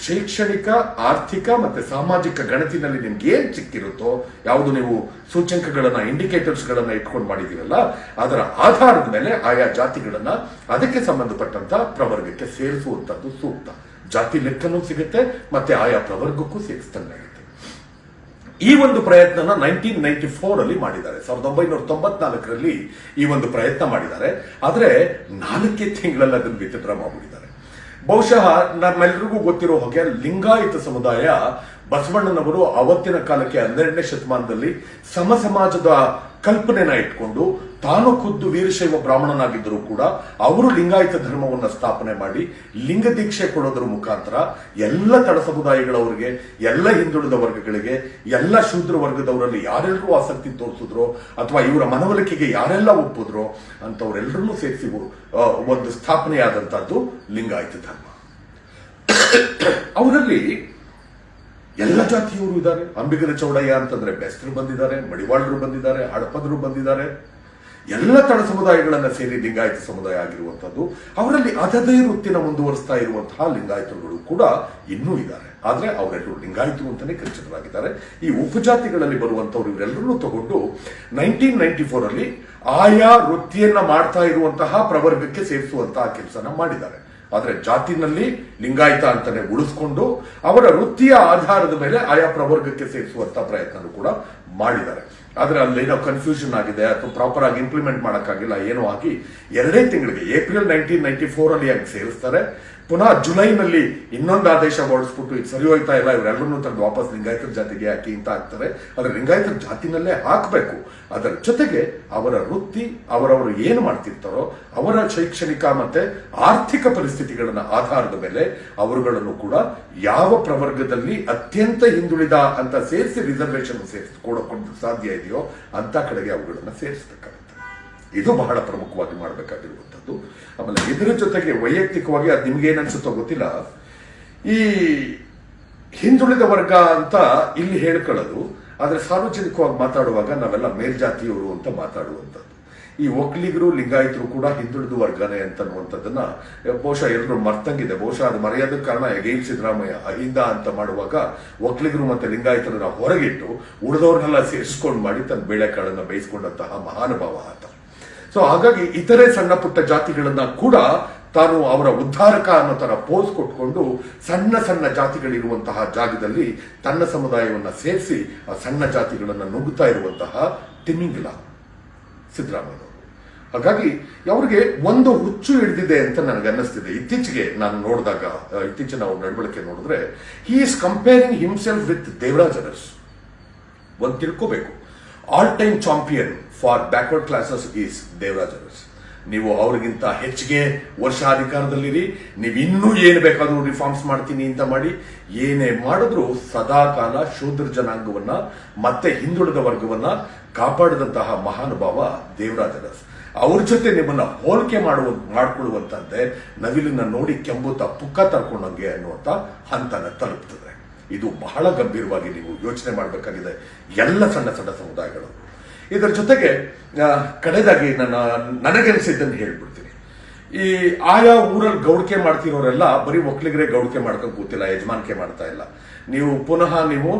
ಶೈಕ್ಷಣಿಕ, ಆರ್ಥಿಕ ಮತ್ತೆ ಸಾಮಾಜಿಕ ಗಣತಿನಲ್ಲಿ ನಿಮ್ಗೆ ಏನ್ ಸಿಕ್ಕಿರುತ್ತೋ ಯಾವುದು ನೀವು ಸೂಚ್ಯಂಕಗಳನ್ನ ಇಂಡಿಕೇಟರ್ಸ್ ಗಳನ್ನ ಇಟ್ಕೊಂಡು ಮಾಡಿದಿರಲ್ಲ, ಅದರ ಆಧಾರದ ಮೇಲೆ ಆಯಾ ಜಾತಿಗಳನ್ನ ಅದಕ್ಕೆ ಸಂಬಂಧಪಟ್ಟಂತ ಪ್ರವರ್ಗಕ್ಕೆ ಸೇರಿಸುವಂತದ್ದು ಸೂಕ್ತ. ಜಾತಿ ಲೆಕ್ಕನೂ ಸಿಗುತ್ತೆ, ಮತ್ತೆ ಆಯಾ ಪ್ರವರ್ಗಕ್ಕೂ ಸೇರಿಸ್ದಂಗಾಗುತ್ತೆ ಈ ಒಂದು ಪ್ರಯತ್ನ ನೈನ್ಟೀನ್ ನೈನ್ಟಿ ಫೋರ್ ಅಲ್ಲಿ ಮಾಡಿದ್ದಾರೆ. ಸಾವಿರದ ಒಂಬೈನೂರ ತೊಂಬತ್ನಾಲ್ಕರಲ್ಲಿ ಈ ಒಂದು ಪ್ರಯತ್ನ ಮಾಡಿದ್ದಾರೆ. ಆದರೆ ನಾಲ್ಕೇ ತಿಂಗಳಲ್ಲಿ ಅದನ್ನು ವಿಚಿತ್ರ ಮಾಡಿಬಿಟ್ಟಿದ್ದಾರೆ. ಬಹುಶಃ ನಮ್ಮೆಲ್ಲರಿಗೂ ಗೊತ್ತಿರೋ ಹಾಗೆ ಲಿಂಗಾಯತ ಸಮುದಾಯ ಬಸವಣ್ಣನವರು ಅವತ್ತಿನ ಕಾಲಕ್ಕೆ ಹನ್ನೆರಡನೇ ಶತಮಾನದಲ್ಲಿ ಸಮ ಸಮಾಜದ ಕಲ್ಪನೆನ ಇಟ್ಕೊಂಡು ತಾನು ಖುದ್ದು ವೀರಶೈವ ಬ್ರಾಹ್ಮಣನಾಗಿದ್ದರೂ ಕೂಡ ಅವರು ಲಿಂಗಾಯತ ಧರ್ಮವನ್ನು ಸ್ಥಾಪನೆ ಮಾಡಿ ಲಿಂಗ ದೀಕ್ಷೆ ಕೊಡೋದ್ರ ಮುಖಾಂತರ ಎಲ್ಲ ತಡ ಸಮುದಾಯಗಳವರಿಗೆ ಎಲ್ಲ ಹಿಂದುಳಿದ ವರ್ಗಗಳಿಗೆ, ಎಲ್ಲ ಶೂದ್ರ ವರ್ಗದವರಲ್ಲಿ ಯಾರೆಲ್ಲರೂ ಆಸಕ್ತಿ ತೋರಿಸಿದ್ರು ಅಥವಾ ಇವರ ಮನವೊಲಿಕೆಗೆ ಯಾರೆಲ್ಲ ಒಪ್ಪಿದ್ರು ಅಂತವರೆಲ್ಲರನ್ನೂ ಸೇರಿಸಿ ಒಂದು ಸ್ಥಾಪನೆಯಾದಂತಹದ್ದು ಲಿಂಗಾಯತ ಧರ್ಮ. ಅವರಲ್ಲಿ ಎಲ್ಲ ಜಾತಿಯವರು ಇದ್ದಾರೆ. ಅಂಬಿಗರ ಚೌಡಯ್ಯ ಅಂತಂದ್ರೆ ಬೆಸ್ಟ್ರು ಬಂದಿದ್ದಾರೆ, ಮಡಿವಾಳರು ಬಂದಿದ್ದಾರೆ ಹಡಪದರು ಬಂದಿದ್ದಾರೆ. ಎಲ್ಲ ತಳ ಸಮುದಾಯಗಳನ್ನ ಸೇರಿ ಲಿಂಗಾಯತ ಸಮುದಾಯ ಆಗಿರುವಂತದ್ದು ಅವರಲ್ಲಿ ಅದದೇ ವೃತ್ತಿನ ಮುಂದುವರಿಸ್ತಾ ಇರುವಂತಹ ಲಿಂಗಾಯತರುಗಳು ಕೂಡ ಇನ್ನೂ ಇದ್ದಾರೆ. ಆದ್ರೆ ಅವರೆಲ್ಲರೂ ಲಿಂಗಾಯತರು ಅಂತಾನೆ ಕರಿಚಿತರಾಗಿದ್ದಾರೆ ಈ ಉಪಜಾತಿಗಳಲ್ಲಿ ಬರುವಂತವ್ರು ಇವರೆಲ್ಲರೂ ತಗೊಂಡು ನೈನ್ಟೀನ್ ನೈನ್ಟಿ ಫೋರ್ ಅಲ್ಲಿ ಆಯಾ ವೃತ್ತಿಯನ್ನ ಮಾಡ್ತಾ ಇರುವಂತಹ ಪ್ರವರ್ಗಕ್ಕೆ ಸೇರಿಸುವಂತಹ ಕೆಲಸನ ಮಾಡಿದ್ದಾರೆ. ಆದ್ರೆ ಜಾತಿನಲ್ಲಿ ಲಿಂಗಾಯತ ಅಂತಾನೆ ಉಳಿಸ್ಕೊಂಡು ಅವರ ವೃತ್ತಿಯ ಆಧಾರದ ಮೇಲೆ ಆಯಾ ಪ್ರವರ್ಗಕ್ಕೆ ಸೇರಿಸುವಂತ ಪ್ರಯತ್ನ ಕೂಡ ಮಾಡಿದ್ದಾರೆ. ಆದರೆ ಅಲ್ಲೇನೋ ಕನ್ಫ್ಯೂಷನ್ ಆಗಿದೆ, ಅಥವಾ ಪ್ರಾಪರ್ ಆಗಿ ಇಂಪ್ಲಿಮೆಂಟ್ ಮಾಡೋಕ್ಕಾಗಿಲ್ಲ, ಏನೋ ಆಗಿ ಎರಡೇ ತಿಂಗಳಿಗೆ ಏಪ್ರಿಲ್ ನೈನ್ಟೀನ್ ನೈನ್ಟಿ ಫೋರ್ ಅಲ್ಲಿ ಆಗಿ ಸೇರಿಸ್ತಾರೆ. ಪುನಃ ಜುಲೈನಲ್ಲಿ ಇನ್ನೊಂದು ಆದೇಶ ಹೊರಡಿಸ್ಬಿಟ್ಟು ಇದು ಸರಿ ಹೋಯ್ತಾ ಇಲ್ಲ, ಇವರೆಲ್ಲರನ್ನೂ ತಂದು ವಾಪಸ್ ಲಿಂಗಾಯತರ ಜಾತಿಗೆ ಹಾಕಿ ಅಂತ ಹಾಕ್ತಾರೆ. ಆದರೆ ಲಿಂಗಾಯತರ ಜಾತಿನಲ್ಲೇ ಹಾಕಬೇಕು. ಅದರ ಜೊತೆಗೆ ಅವರ ವೃತ್ತಿ, ಅವರವರು ಏನು ಮಾಡ್ತಿರ್ತಾರೋ, ಅವರ ಶೈಕ್ಷಣಿಕ ಮತ್ತೆ ಆರ್ಥಿಕ ಪರಿಸ್ಥಿತಿಗಳನ್ನ ಆಧಾರದ ಮೇಲೆ ಅವರುಗಳನ್ನು ಕೂಡ ಯಾವ ಪ್ರವರ್ಗದಲ್ಲಿ ಅತ್ಯಂತ ಹಿಂದುಳಿದ ಅಂತ ಸೇರಿಸಿ ರಿಸರ್ವೇಶನ್ ಸೇರಿಸಿ ಕೊಡೋಕೊಂಡು ಸಾಧ್ಯ ಇದೆಯೋ ಅಂತ ಕಡೆಗೆ ಅವುಗಳನ್ನ ಸೇರಿಸಬೇಕಾಗುತ್ತೆ. ಇದು ಬಹಳ ಪ್ರಮುಖವಾಗಿ ಮಾಡಬೇಕಾಗಿರುವಂಥದ್ದು. ಆಮೇಲೆ ಇದರ ಜೊತೆಗೆ ವೈಯಕ್ತಿಕವಾಗಿ ಅದು ನಿಮ್ಗೆ ಏನನ್ಸುತ್ತೋ ಗೊತ್ತಿಲ್ಲ. ಈ ಹಿಂದುಳಿದ ವರ್ಗ ಅಂತ ಇಲ್ಲಿ ಹೇಳ್ಕೊಳ್ಳೋದು. ಆದ್ರೆ ಸಾರ್ವಜನಿಕವಾಗಿ ಮಾತಾಡುವಾಗ ನಾವೆಲ್ಲ ಮೇಲ್ಜಾತಿಯವರು ಅಂತ ಮಾತಾಡುವಂಥದ್ದು. ಈ ಒಕ್ಕಲಿಗರು ಲಿಂಗಾಯತರು ಕೂಡ ಹಿಂದುಳಿದ ವರ್ಗನೇ ಅಂತ ಅನ್ನುವಂಥದ್ದನ್ನ, ಬಹುಶಃ ಎಲ್ಲರೂ ಮರ್ತಂಗಿದೆ. ಬಹುಶಃ ಅದು ಮರೆಯೋದಕ್ಕೆ ಕಾರಣ ಎಗೈಲ್ ಸಿದ್ದರಾಮಯ್ಯ ಅಹಿಂದ ಅಂತ ಮಾಡುವಾಗ ಒಕ್ಕಲಿಗರು ಮತ್ತೆ ಲಿಂಗಾಯತರನ್ನ ಹೊರಗಿಟ್ಟು ಉಳಿದವ್ರನ್ನೆಲ್ಲ ಸೇರಿಸ್ಕೊಂಡು ಮಾಡಿ ತನ್ನ ಬೇಳೆಕಾಳನ್ನು ಬೇಯಿಸ್ಕೊಂಡಂತಹ ಮಹಾನುಭಾವ ಆತ. ಸೊ ಹಾಗಾಗಿ ಇತರೆ ಸಣ್ಣ ಪುಟ್ಟ ಜಾತಿಗಳನ್ನ ಕೂಡ ತಾನು ಅವರ ಉದ್ಧಾರಕ ಅನ್ನೋ ತರ ಪೋಸ್ ಕೊಟ್ಕೊಂಡು ಸಣ್ಣ ಸಣ್ಣ ಜಾತಿಗಳಿರುವಂತಹ ಜಾಗದಲ್ಲಿ ತನ್ನ ಸಮುದಾಯವನ್ನು ಸೇರಿಸಿ ಆ ಸಣ್ಣ ಜಾತಿಗಳನ್ನು ನುಗ್ಗುತ್ತಾ ಇರುವಂತಹ ತಿಮಿಂಗಿಲ ಸಿದ್ದರಾಮಯ್ಯ ಹಾಗಾಗಿ ಅವ್ರಿಗೆ ಒಂದು ಹುಚ್ಚು ಹಿಡಿದಿದೆ ಅಂತ ನನಗೆ ಅನ್ನಿಸ್ತಿದೆ. ಇತ್ತೀಚೆಗೆ ನಾನು ನೋಡಿದಾಗ ಇತ್ತೀಚಿನ ಅವ್ರ ನಡವಳಿಕೆ ನೋಡಿದ್ರೆ he is comparing himself with Devaraj Urs ಒಂದು ತಿಳ್ಕೋಬೇಕು. All time champion for backward classes is Devaraj Urs ನೀವು ಅವ್ರಿಗಿಂತ ಹೆಚ್ಚಿಗೆ ವರ್ಷ ಅಧಿಕಾರದಲ್ಲಿರಿ ನೀವು ಇನ್ನೂ ಏನು ಬೇಕಾದರೂ ರಿಫಾರ್ಮ್ಸ್ ಮಾಡ್ತೀನಿ ಅಂತ ಮಾಡಿ ಏನೇ ಮಾಡಿದ್ರು ಸದಾ ಕಾಲ ಶೂದ್ರ ಜನಾಂಗವನ್ನ, ಮತ್ತೆ ಹಿಂದುಳಿದ ವರ್ಗವನ್ನ ಕಾಪಾಡಿದಂತಹ ಮಹಾನುಭಾವ ದೇವರಾಜ ಅರಸ್ ಅವ್ರ ಜೊತೆ ನಿಮ್ಮನ್ನ ಹೋಲಿಕೆ ಮಾಡುವ ಮಾಡ್ಕೊಳ್ಳುವಂತಂತೆ ನವಿಲಿನ ನೋಡಿ ಕೆಂಬುತ್ತ ಪುಕ್ಕ ತರ್ಕೊಂಡಂಗೆ ಅನ್ನುವಂತ ಹಂತನ ತಲುಪ್ತದೆ. ಇದು ಬಹಳ ಗಂಭೀರವಾಗಿ ನೀವು ಯೋಚನೆ ಮಾಡಬೇಕಾಗಿದೆ. ಎಲ್ಲ ಸಣ್ಣ ಸಣ್ಣ ಸಮುದಾಯಗಳು. ಇದರ ಜೊತೆಗೆ ಕಡೆದಾಗಿ ನನ್ನ ನನಗನ್ಸಿದ್ದನ್ನು ಹೇಳ್ಬಿಡ್ತೀನಿ. ಈ ಆಯಾ ಊರಲ್ಲಿ ಗೌಡಿಕೆ ಮಾಡ್ತಿರೋರೆಲ್ಲ ಬರೀ ಒಕ್ಕಲಿಗರೇ ಗೌಡಿಕೆ ಮಾಡ್ಕೊಂಡು ಕೂತಿಲ್ಲ, ಯಜಮಾನಿಕೆ ಮಾಡ್ತಾ ಇಲ್ಲ. ನೀವು ಪುನಃ ನೀವು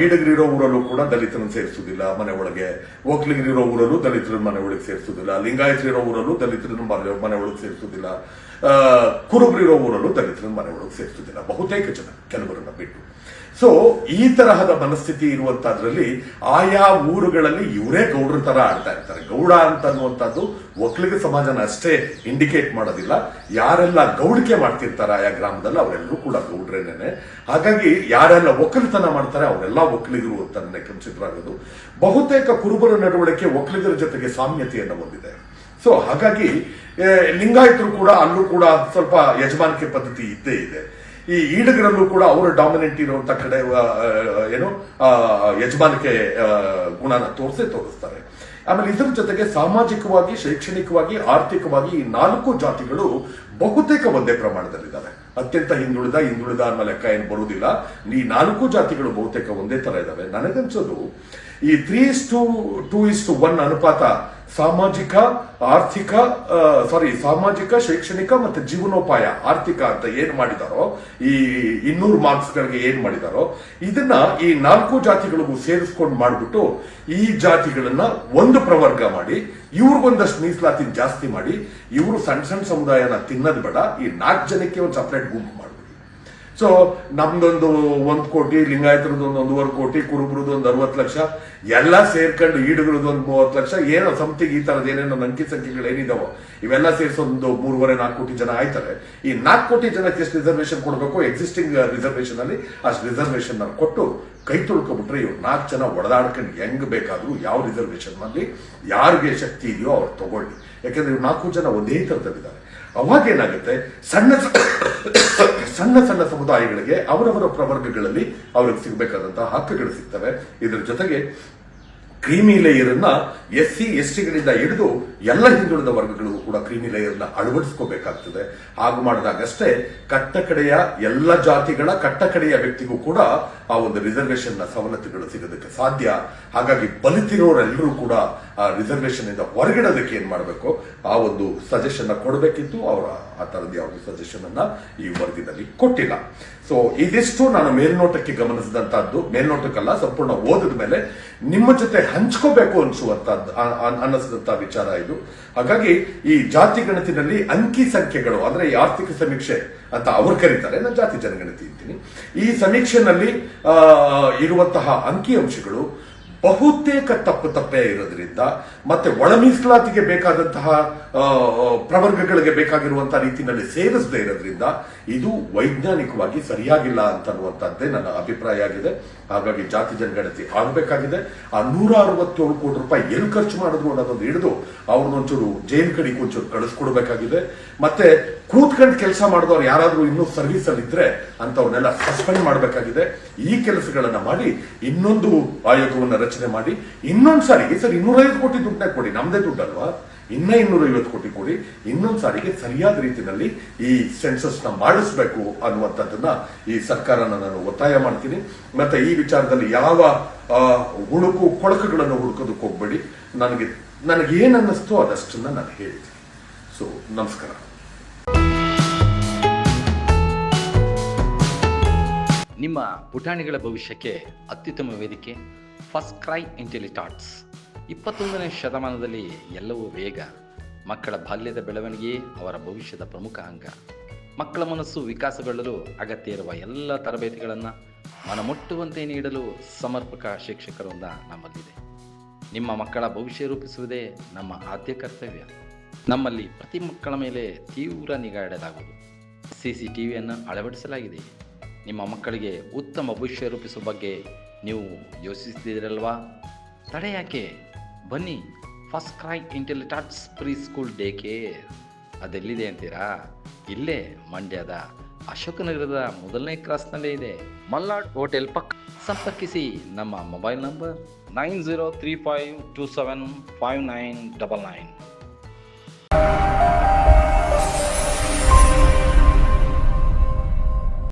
ಈಡಗಿರೋ ಊರಲ್ಲೂ ಕೂಡ ದಲಿತರನ್ನು ಸೇರಿಸುವುದಿಲ್ಲ ಮನೆ ಒಳಗೆ. ಒಕ್ಕಲಿಗರಿರೋ ಊರಲ್ಲೂ ದಲಿತರ ಮನೆ ಒಳಗೆ ಸೇರಿಸುವುದಿಲ್ಲ ಲಿಂಗಾಯತರಿರೋ ಊರಲ್ಲೂ ದಲಿತರನ್ನು ಮನೆ- ಒಳಗೆ ಸೇರಿಸುವುದಿಲ್ಲ ಕುರುಬರಿರೋ ಊರಲ್ಲೂ ದಲಿತರನ್ನು ಮನೆ ಒಳಗೆ ಸೇರಿಸುವುದಿಲ್ಲ ಬಹುತೇಕ ಜನ ಕೆಲವರನ್ನ ಬಿಟ್ಟು. ಸೊ ಈ ತರಹದ ಮನಸ್ಥಿತಿ ಇರುವಂತಹದ್ರಲ್ಲಿ ಆಯಾ ಊರುಗಳಲ್ಲಿ ಇವರೇ ಗೌಡ್ರ ತರ ಆಡ್ತಾ ಇರ್ತಾರೆ. ಗೌಡ ಅಂತ ಅನ್ನುವಂಥದ್ದು ಒಕ್ಕಲಿಗ ಸಮಾಜನ ಅಷ್ಟೇ ಇಂಡಿಕೇಟ್ ಮಾಡೋದಿಲ್ಲ. ಯಾರೆಲ್ಲ ಗೌಡಿಕೆ ಮಾಡ್ತಿರ್ತಾರೆ ಆಯಾ ಗ್ರಾಮದಲ್ಲಿ ಅವರೆಲ್ಲರೂ ಕೂಡ ಗೌಡ್ರೇನೆ ಹಾಗಾಗಿ ಯಾರೆಲ್ಲ ಒಕ್ಕಲಿತನ ಮಾಡ್ತಾರೆ ಅವರೆಲ್ಲ ಒಕ್ಕಲಿಗರು ಅಂತ ನನಗೆ ಆಗೋದು ಬಹುತೇಕ ಕುರುಬರ ನಡವಳಿಕೆ ಒಕ್ಕಲಿಗರ ಜೊತೆಗೆ ಸಾಮ್ಯತೆಯನ್ನು ಹೊಂದಿದೆ. ಸೊ ಹಾಗಾಗಿ ಲಿಂಗಾಯತರು ಕೂಡ ಅಲ್ಲೂ ಕೂಡ ಸ್ವಲ್ಪ ಯಜಮಾನಿಕೆ ಪದ್ಧತಿ ಇದ್ದೇ ಇದೆ. ಈ ಈಡಗರಲ್ಲೂ ಕೂಡ ಅವರು ಡಾಮಿನೆಂಟ್ ಇರುವಂತ ಕಡೆ ಏನು ಯಜಮಾನಿಕೆ ಗುಣನ ತೋರಿಸೇ ತೋರಿಸ್ತಾರೆ. ಆಮೇಲೆ ಇದರ ಜೊತೆಗೆ ಸಾಮಾಜಿಕವಾಗಿ, ಶೈಕ್ಷಣಿಕವಾಗಿ, ಆರ್ಥಿಕವಾಗಿ ಈ ನಾಲ್ಕು ಜಾತಿಗಳು ಬಹುತೇಕ ಒಂದೇ ಪ್ರಮಾಣದಲ್ಲಿದ್ದಾವೆ. ಅತ್ಯಂತ ಹಿಂದುಳಿದ ಹಿಂದುಳಿದ ಅನ್ನೋ ಲೆಕ್ಕ ಏನು ಬರುವುದಿಲ್ಲ ಈ ನಾಲ್ಕು ಜಾತಿಗಳು ಬಹುತೇಕ ಒಂದೇ ತರ ಇದಾವೆ ನನಗನ್ಸೋದು, ಈ three is to two is to one ಅನುಪಾತ ಸಾಮಾಜಿಕ, ಆರ್ಥಿಕ ಸಾರಿ ಸಾಮಾಜಿಕ, ಶೈಕ್ಷಣಿಕ ಮತ್ತೆ ಜೀವನೋಪಾಯ, ಆರ್ಥಿಕ ಅಂತ ಏನ್ ಮಾಡಿದಾರೋ, ಈ ಇನ್ನೂರು ಮಾರ್ಕ್ಸ್ ಗಳಿಗೆ ಏನ್ ಮಾಡಿದಾರೋ, ಇದನ್ನ ಈ ನಾಲ್ಕು ಜಾತಿಗಳಿಗೂ ಸೇರಿಸ್ಕೊಂಡು ಮಾಡಿಬಿಟ್ಟು ಈ ಜಾತಿಗಳನ್ನ ಒಂದು ಪ್ರವರ್ಗ ಮಾಡಿ, ಇವ್ರಿಗೊಂದಷ್ಟು ಮೀಸಲಾತಿ ಜಾಸ್ತಿ ಮಾಡಿ, ಇವರು ಸಣ್ಣ ಸಣ್ಣ ಸಮುದಾಯನ ತಿನ್ನೋದು ಬೇಡ, ಈ ನಾಲ್ಕು ಜನಕ್ಕೆ ಒಂದು ಸಪ್ರೇಟ್ ಗುಂಪು ಮಾಡ್ಬಿಡಿ ಸೊ, ನಮ್ದೊಂದು ಒಂದ್ ಕೋಟಿ, ಲಿಂಗಾಯತರದ್ದು ಒಂದು ಒಂದೂವರೆ ಕೋಟಿ, ಕುರುಬ್ರದ್ದು ಒಂದು ಅರವತ್ತು ಲಕ್ಷ, ಎಲ್ಲ ಸೇರ್ಕೊಂಡು ಈಡುಗಳದ್ದು ಒಂದು ಮೂವತ್ತು ಲಕ್ಷ, ಏನೋ ಸಮಥಿಂಗ್ ಈ ತರದ ಏನೇನೋ ಅಂಕಿ ಸಂಖ್ಯೆಗಳು ಏನಿದಾವೋ, ಇವೆಲ್ಲ ಸೇರಿಸಿ ಒಂದು ಮೂರುವರೆ, ನಾಲ್ಕು ಕೋಟಿ ಜನ ಆಯ್ತಾರೆ. ಈ ನಾಲ್ಕು ಕೋಟಿ ಜನಕ್ಕೆ ಎಷ್ಟು ರಿಸರ್ವೇಶನ್ ಕೊಡಬೇಕು? ಎಕ್ಸಿಸ್ಟಿಂಗ್ ರಿಸರ್ವೇಶನ್ ಅಲ್ಲಿ ಅಷ್ಟು ರಿಸರ್ವೇಶನ್ ಕೊಟ್ಟು ಕೈ ತೊಳ್ಕೊಬಿಟ್ರೆ ಇವ್ರು ನಾಲ್ಕು ಜನ ಒಡೆದಾಡ್ಕೊಂಡು ಹೆಂಗ್ ಬೇಕಾದ್ರೂ ಯಾವ ರಿಸರ್ವೇಶನ್ ಅಲ್ಲಿ, ಯಾರಿಗೆ ಶಕ್ತಿ ಇದೆಯೋ ಅವ್ರು ತಗೊಳ್ಳಿ. ಯಾಕಂದ್ರೆ ಇವ್ರು ನಾಲ್ಕು ಜನ ಒಂದೇ ಥರದಲ್ಲಿದ್ದಾರೆ. ಅವಾಗ ಏನಾಗುತ್ತೆ ಸಣ್ಣ ಸಣ್ಣ ಸಣ್ಣ ಸಮುದಾಯಗಳಿಗೆ ಅವರವರ ಪ್ರವರ್ಗಗಳಲ್ಲಿ ಅವ್ರಿಗೆ ಸಿಗಬೇಕಾದಂತಹ ಹಕ್ಕುಗಳು ಸಿಗ್ತವೆ. ಇದರ ಜೊತೆಗೆ ಕ್ರೀಮಿ ಲೇಯರ್ ಅನ್ನ ಎಸ್ ಸಿ ಎಸ್ ಟಿಗಳಿಂದ ಹಿಡಿದು ಎಲ್ಲ ಹಿಂದುಳಿದ ವರ್ಗಗಳಿಗೂ ಕೂಡ ಕ್ರೀಮಿ ಲೇಯರ್ನ ಅಳವಡಿಸ್ಕೋಬೇಕಾಗ್ತದೆ. ಹಾಗೆ ಮಾಡಿದಾಗಷ್ಟೇ ಕಟ್ಟಕಡೆಯ ಎಲ್ಲ ಜಾತಿಗಳ ಕಟ್ಟಕಡೆಯ ವ್ಯಕ್ತಿಗೂ ಕೂಡ ಆ ಒಂದು ರಿಸರ್ವೇಶನ್ನ ಸವಲತ್ತುಗಳು ಸಿಗೋದಕ್ಕೆ ಸಾಧ್ಯ. ಹಾಗಾಗಿ ಬಲಿತಿರೋರೆಲ್ಲರೂ ಕೂಡ ಆ ರಿಸರ್ವೇಷನ್ ಇಂದ ಹೊರಗಿಡೋದಕ್ಕೆ ಏನ್ ಮಾಡಬೇಕು? ಆ ಒಂದು ಸಜೆಷನ್ ಕೊಡಬೇಕಿತ್ತು. ಅವರ ಆ ತರದ ಯಾವುದೇ ಸಜೆಷನ್ ಅನ್ನ ಈ ವರದಿನಲ್ಲಿ ಕೊಟ್ಟಿಲ್ಲ. ಸೊ ಇದಿಷ್ಟು ನಾನು ಮೇಲ್ನೋಟಕ್ಕೆ ಗಮನಿಸಿದಂತಹದ್ದು. ಮೇಲ್ನೋಟಕ್ಕಲ್ಲ, ಸಂಪೂರ್ಣ ಓದಿದ ಮೇಲೆ ನಿಮ್ಮ ಜೊತೆ ಹಂಚ್ಕೋಬೇಕು ಅನಿಸುವಂಥದ್ದು ಅನ್ನಿಸಿದಂಥ ವಿಚಾರ ಇದು. ಹಾಗಾಗಿ ಈ ಜಾತಿ ಗಣತಿನಲ್ಲಿ ಅಂಕಿ ಸಂಖ್ಯೆಗಳು, ಅಂದ್ರೆ ಆರ್ಥಿಕ ಸಮೀಕ್ಷೆ ಅಂತ ಅವ್ರು ಕರೀತಾರೆ. ನಾನು ಜಾತಿ ಜನಗಣತಿ ಅಂತೀನಿ ಈ ಸಮೀಕ್ಷೆನಲ್ಲಿ ಇರುವಂತಹ ಅಂಕಿ ಅಂಶಗಳು ಬಹುತೇಕ ತಪ್ಪು ತಪ್ಪೇ ಇರೋದ್ರಿಂದ ಮತ್ತೆ ಒಳ ಮೀಸಲಾತಿಗೆ ಬೇಕಾದಂತಹ ಪ್ರವರ್ಗಗಳಿಗೆ ಬೇಕಾಗಿರುವಂತಹ ರೀತಿಯಲ್ಲಿ ಸೇರಿಸದೇ ಇರೋದ್ರಿಂದ ಇದು ವೈಜ್ಞಾನಿಕವಾಗಿ ಸರಿಯಾಗಿಲ್ಲ ಅಂತ ಅನ್ನುವಂಥದ್ದೇ ನನ್ನ ಅಭಿಪ್ರಾಯ ಆಗಿದೆ. ಹಾಗಾಗಿ ಜಾತಿ ಜನಗಣತಿ ಆಗಬೇಕಾಗಿದೆ. ಆ ನೂರ ಅರವತ್ತೇಳು ಕೋಟಿ ರೂಪಾಯಿ ಎಲ್ಲಿ ಖರ್ಚು ಮಾಡಿದ್ರು ಅನ್ನೋದನ್ನು ಹಿಡಿದು ಅವ್ರನ್ನೊಂಚೂರು ಜೈಲ್ ಕಡೆಗೆ ಒಂಚೂರು ಕಳಿಸ್ಕೊಡ್ಬೇಕಾಗಿದೆ. ಮತ್ತೆ ಕೂತ್ಕೊಂಡು ಕೆಲಸ ಮಾಡಿದವ್ರು ಯಾರಾದರೂ ಇನ್ನೂ ಸರ್ವಿಸ್ ಅಲ್ಲಿ ಇದ್ರೆ ಅಂತವ್ರನ್ನೆಲ್ಲ ಸಸ್ಪೆಂಡ್ ಮಾಡಬೇಕಾಗಿದೆ. ಈ ಕೆಲಸಗಳನ್ನ ಮಾಡಿ ಇನ್ನೊಂದು ಆಯೋಗವನ್ನು ರಚನೆ ಮಾಡಿ ಇನ್ನೊಂದು ಸಾರಿ ಸರ್ ಇನ್ನೂರೈದು ಕೋಟಿ ದುಡ್ಡನ್ನ ಕೊಡಿ. ನಮ್ದೇ ದುಡ್ಡಲ್ವಾ? ಇನ್ನ ಇನ್ನೂರೈವತ್ತು ಕೋಟಿ ಕೊಡಿ. ಇನ್ನೊಂದು ಸಾರಿಗೆ ಸರಿಯಾದ ರೀತಿಯಲ್ಲಿ ಈ ಸೆನ್ಸಸ್ನ ಮಾಡಿಸ್ಬೇಕು ಅನ್ನುವಂಥದ್ದನ್ನ ಈ ಸರ್ಕಾರನ ನಾನು ಒತ್ತಾಯ ಮಾಡ್ತೀನಿ. ಮತ್ತೆ ಈ ವಿಚಾರದಲ್ಲಿ ಯಾವ ಹುಡುಕು ಕೊಳಕುಗಳನ್ನು ಹುಡುಕೋದಕ್ಕೆ ಹೋಗ್ಬೇಡಿ. ನನಗೆ ನನಗೆ ಏನ್ ಅನ್ನಿಸ್ತೋ ಅದಷ್ಟನ್ನ ನಾನು ಹೇಳ್ತೀನಿ. ಸೊ ನಮಸ್ಕಾರ. ನಿಮ್ಮ ಪುಟಾಣಿಗಳ ಭವಿಷ್ಯಕ್ಕೆ ಅತ್ಯುತ್ತಮ ವೇದಿಕೆ ಫಸ್ಟ್ ಕ್ರೈ ಇಂಟೆಲಿಟಾಟ್ಸ್ ಇಪ್ಪತ್ತೊಂದನೇ ಶತಮಾನದಲ್ಲಿ ಎಲ್ಲವೂ ವೇಗ ಮಕ್ಕಳ ಬಾಲ್ಯದ ಬೆಳವಣಿಗೆ ಅವರ ಭವಿಷ್ಯದ ಪ್ರಮುಖ ಅಂಗ. ಮಕ್ಕಳ ಮನಸ್ಸು ವಿಕಾಸಗೊಳ್ಳಲು ಅಗತ್ಯ ಇರುವ ಎಲ್ಲ ತರಬೇತಿಗಳನ್ನು ಮನಮುಟ್ಟುವಂತೆ ನೀಡಲು ಸಮರ್ಪಕ ಶಿಕ್ಷಕರೊಂದ ನಮ್ಮಲ್ಲಿದೆ. ನಿಮ್ಮ ಮಕ್ಕಳ ಭವಿಷ್ಯ ರೂಪಿಸುವುದೇ ನಮ್ಮ ಆದ್ಯ ಕರ್ತವ್ಯ. ನಮ್ಮಲ್ಲಿ ಪ್ರತಿ ಮಕ್ಕಳ ಮೇಲೆ ತೀವ್ರ ನಿಗಾ ಇಡಲಾಗುವುದು. ಸಿ ಸಿ ಟಿ ವಿಯನ್ನು ಅಳವಡಿಸಲಾಗಿದೆ. ನಿಮ್ಮ ಮಕ್ಕಳಿಗೆ ಉತ್ತಮ ಭವಿಷ್ಯ ರೂಪಿಸುವ ಬಗ್ಗೆ ನೀವು ಯೋಚಿಸುತ್ತಿದ್ದೀರಲ್ವಾ? ತಡೆ ಯಾಕೆ ಬನ್ನಿ FirstCry Intellitots preschool day care ಅದೆಲ್ಲಿದೆ ಅಂತೀರಾ? ಇಲ್ಲೇ, ಮಂಡ್ಯದ ಅಶೋಕನಗರದ ಮೊದಲನೇ ಕ್ರಾಸ್ನಲ್ಲೇ ಇದೆ. ಮಲ್ನಾಡ್ ಹೋಟೆಲ್ ಪಕ್ಕ. ಸಂಪರ್ಕಿಸಿ ನಮ್ಮ mobile number nine zero three five two seven five nine double nine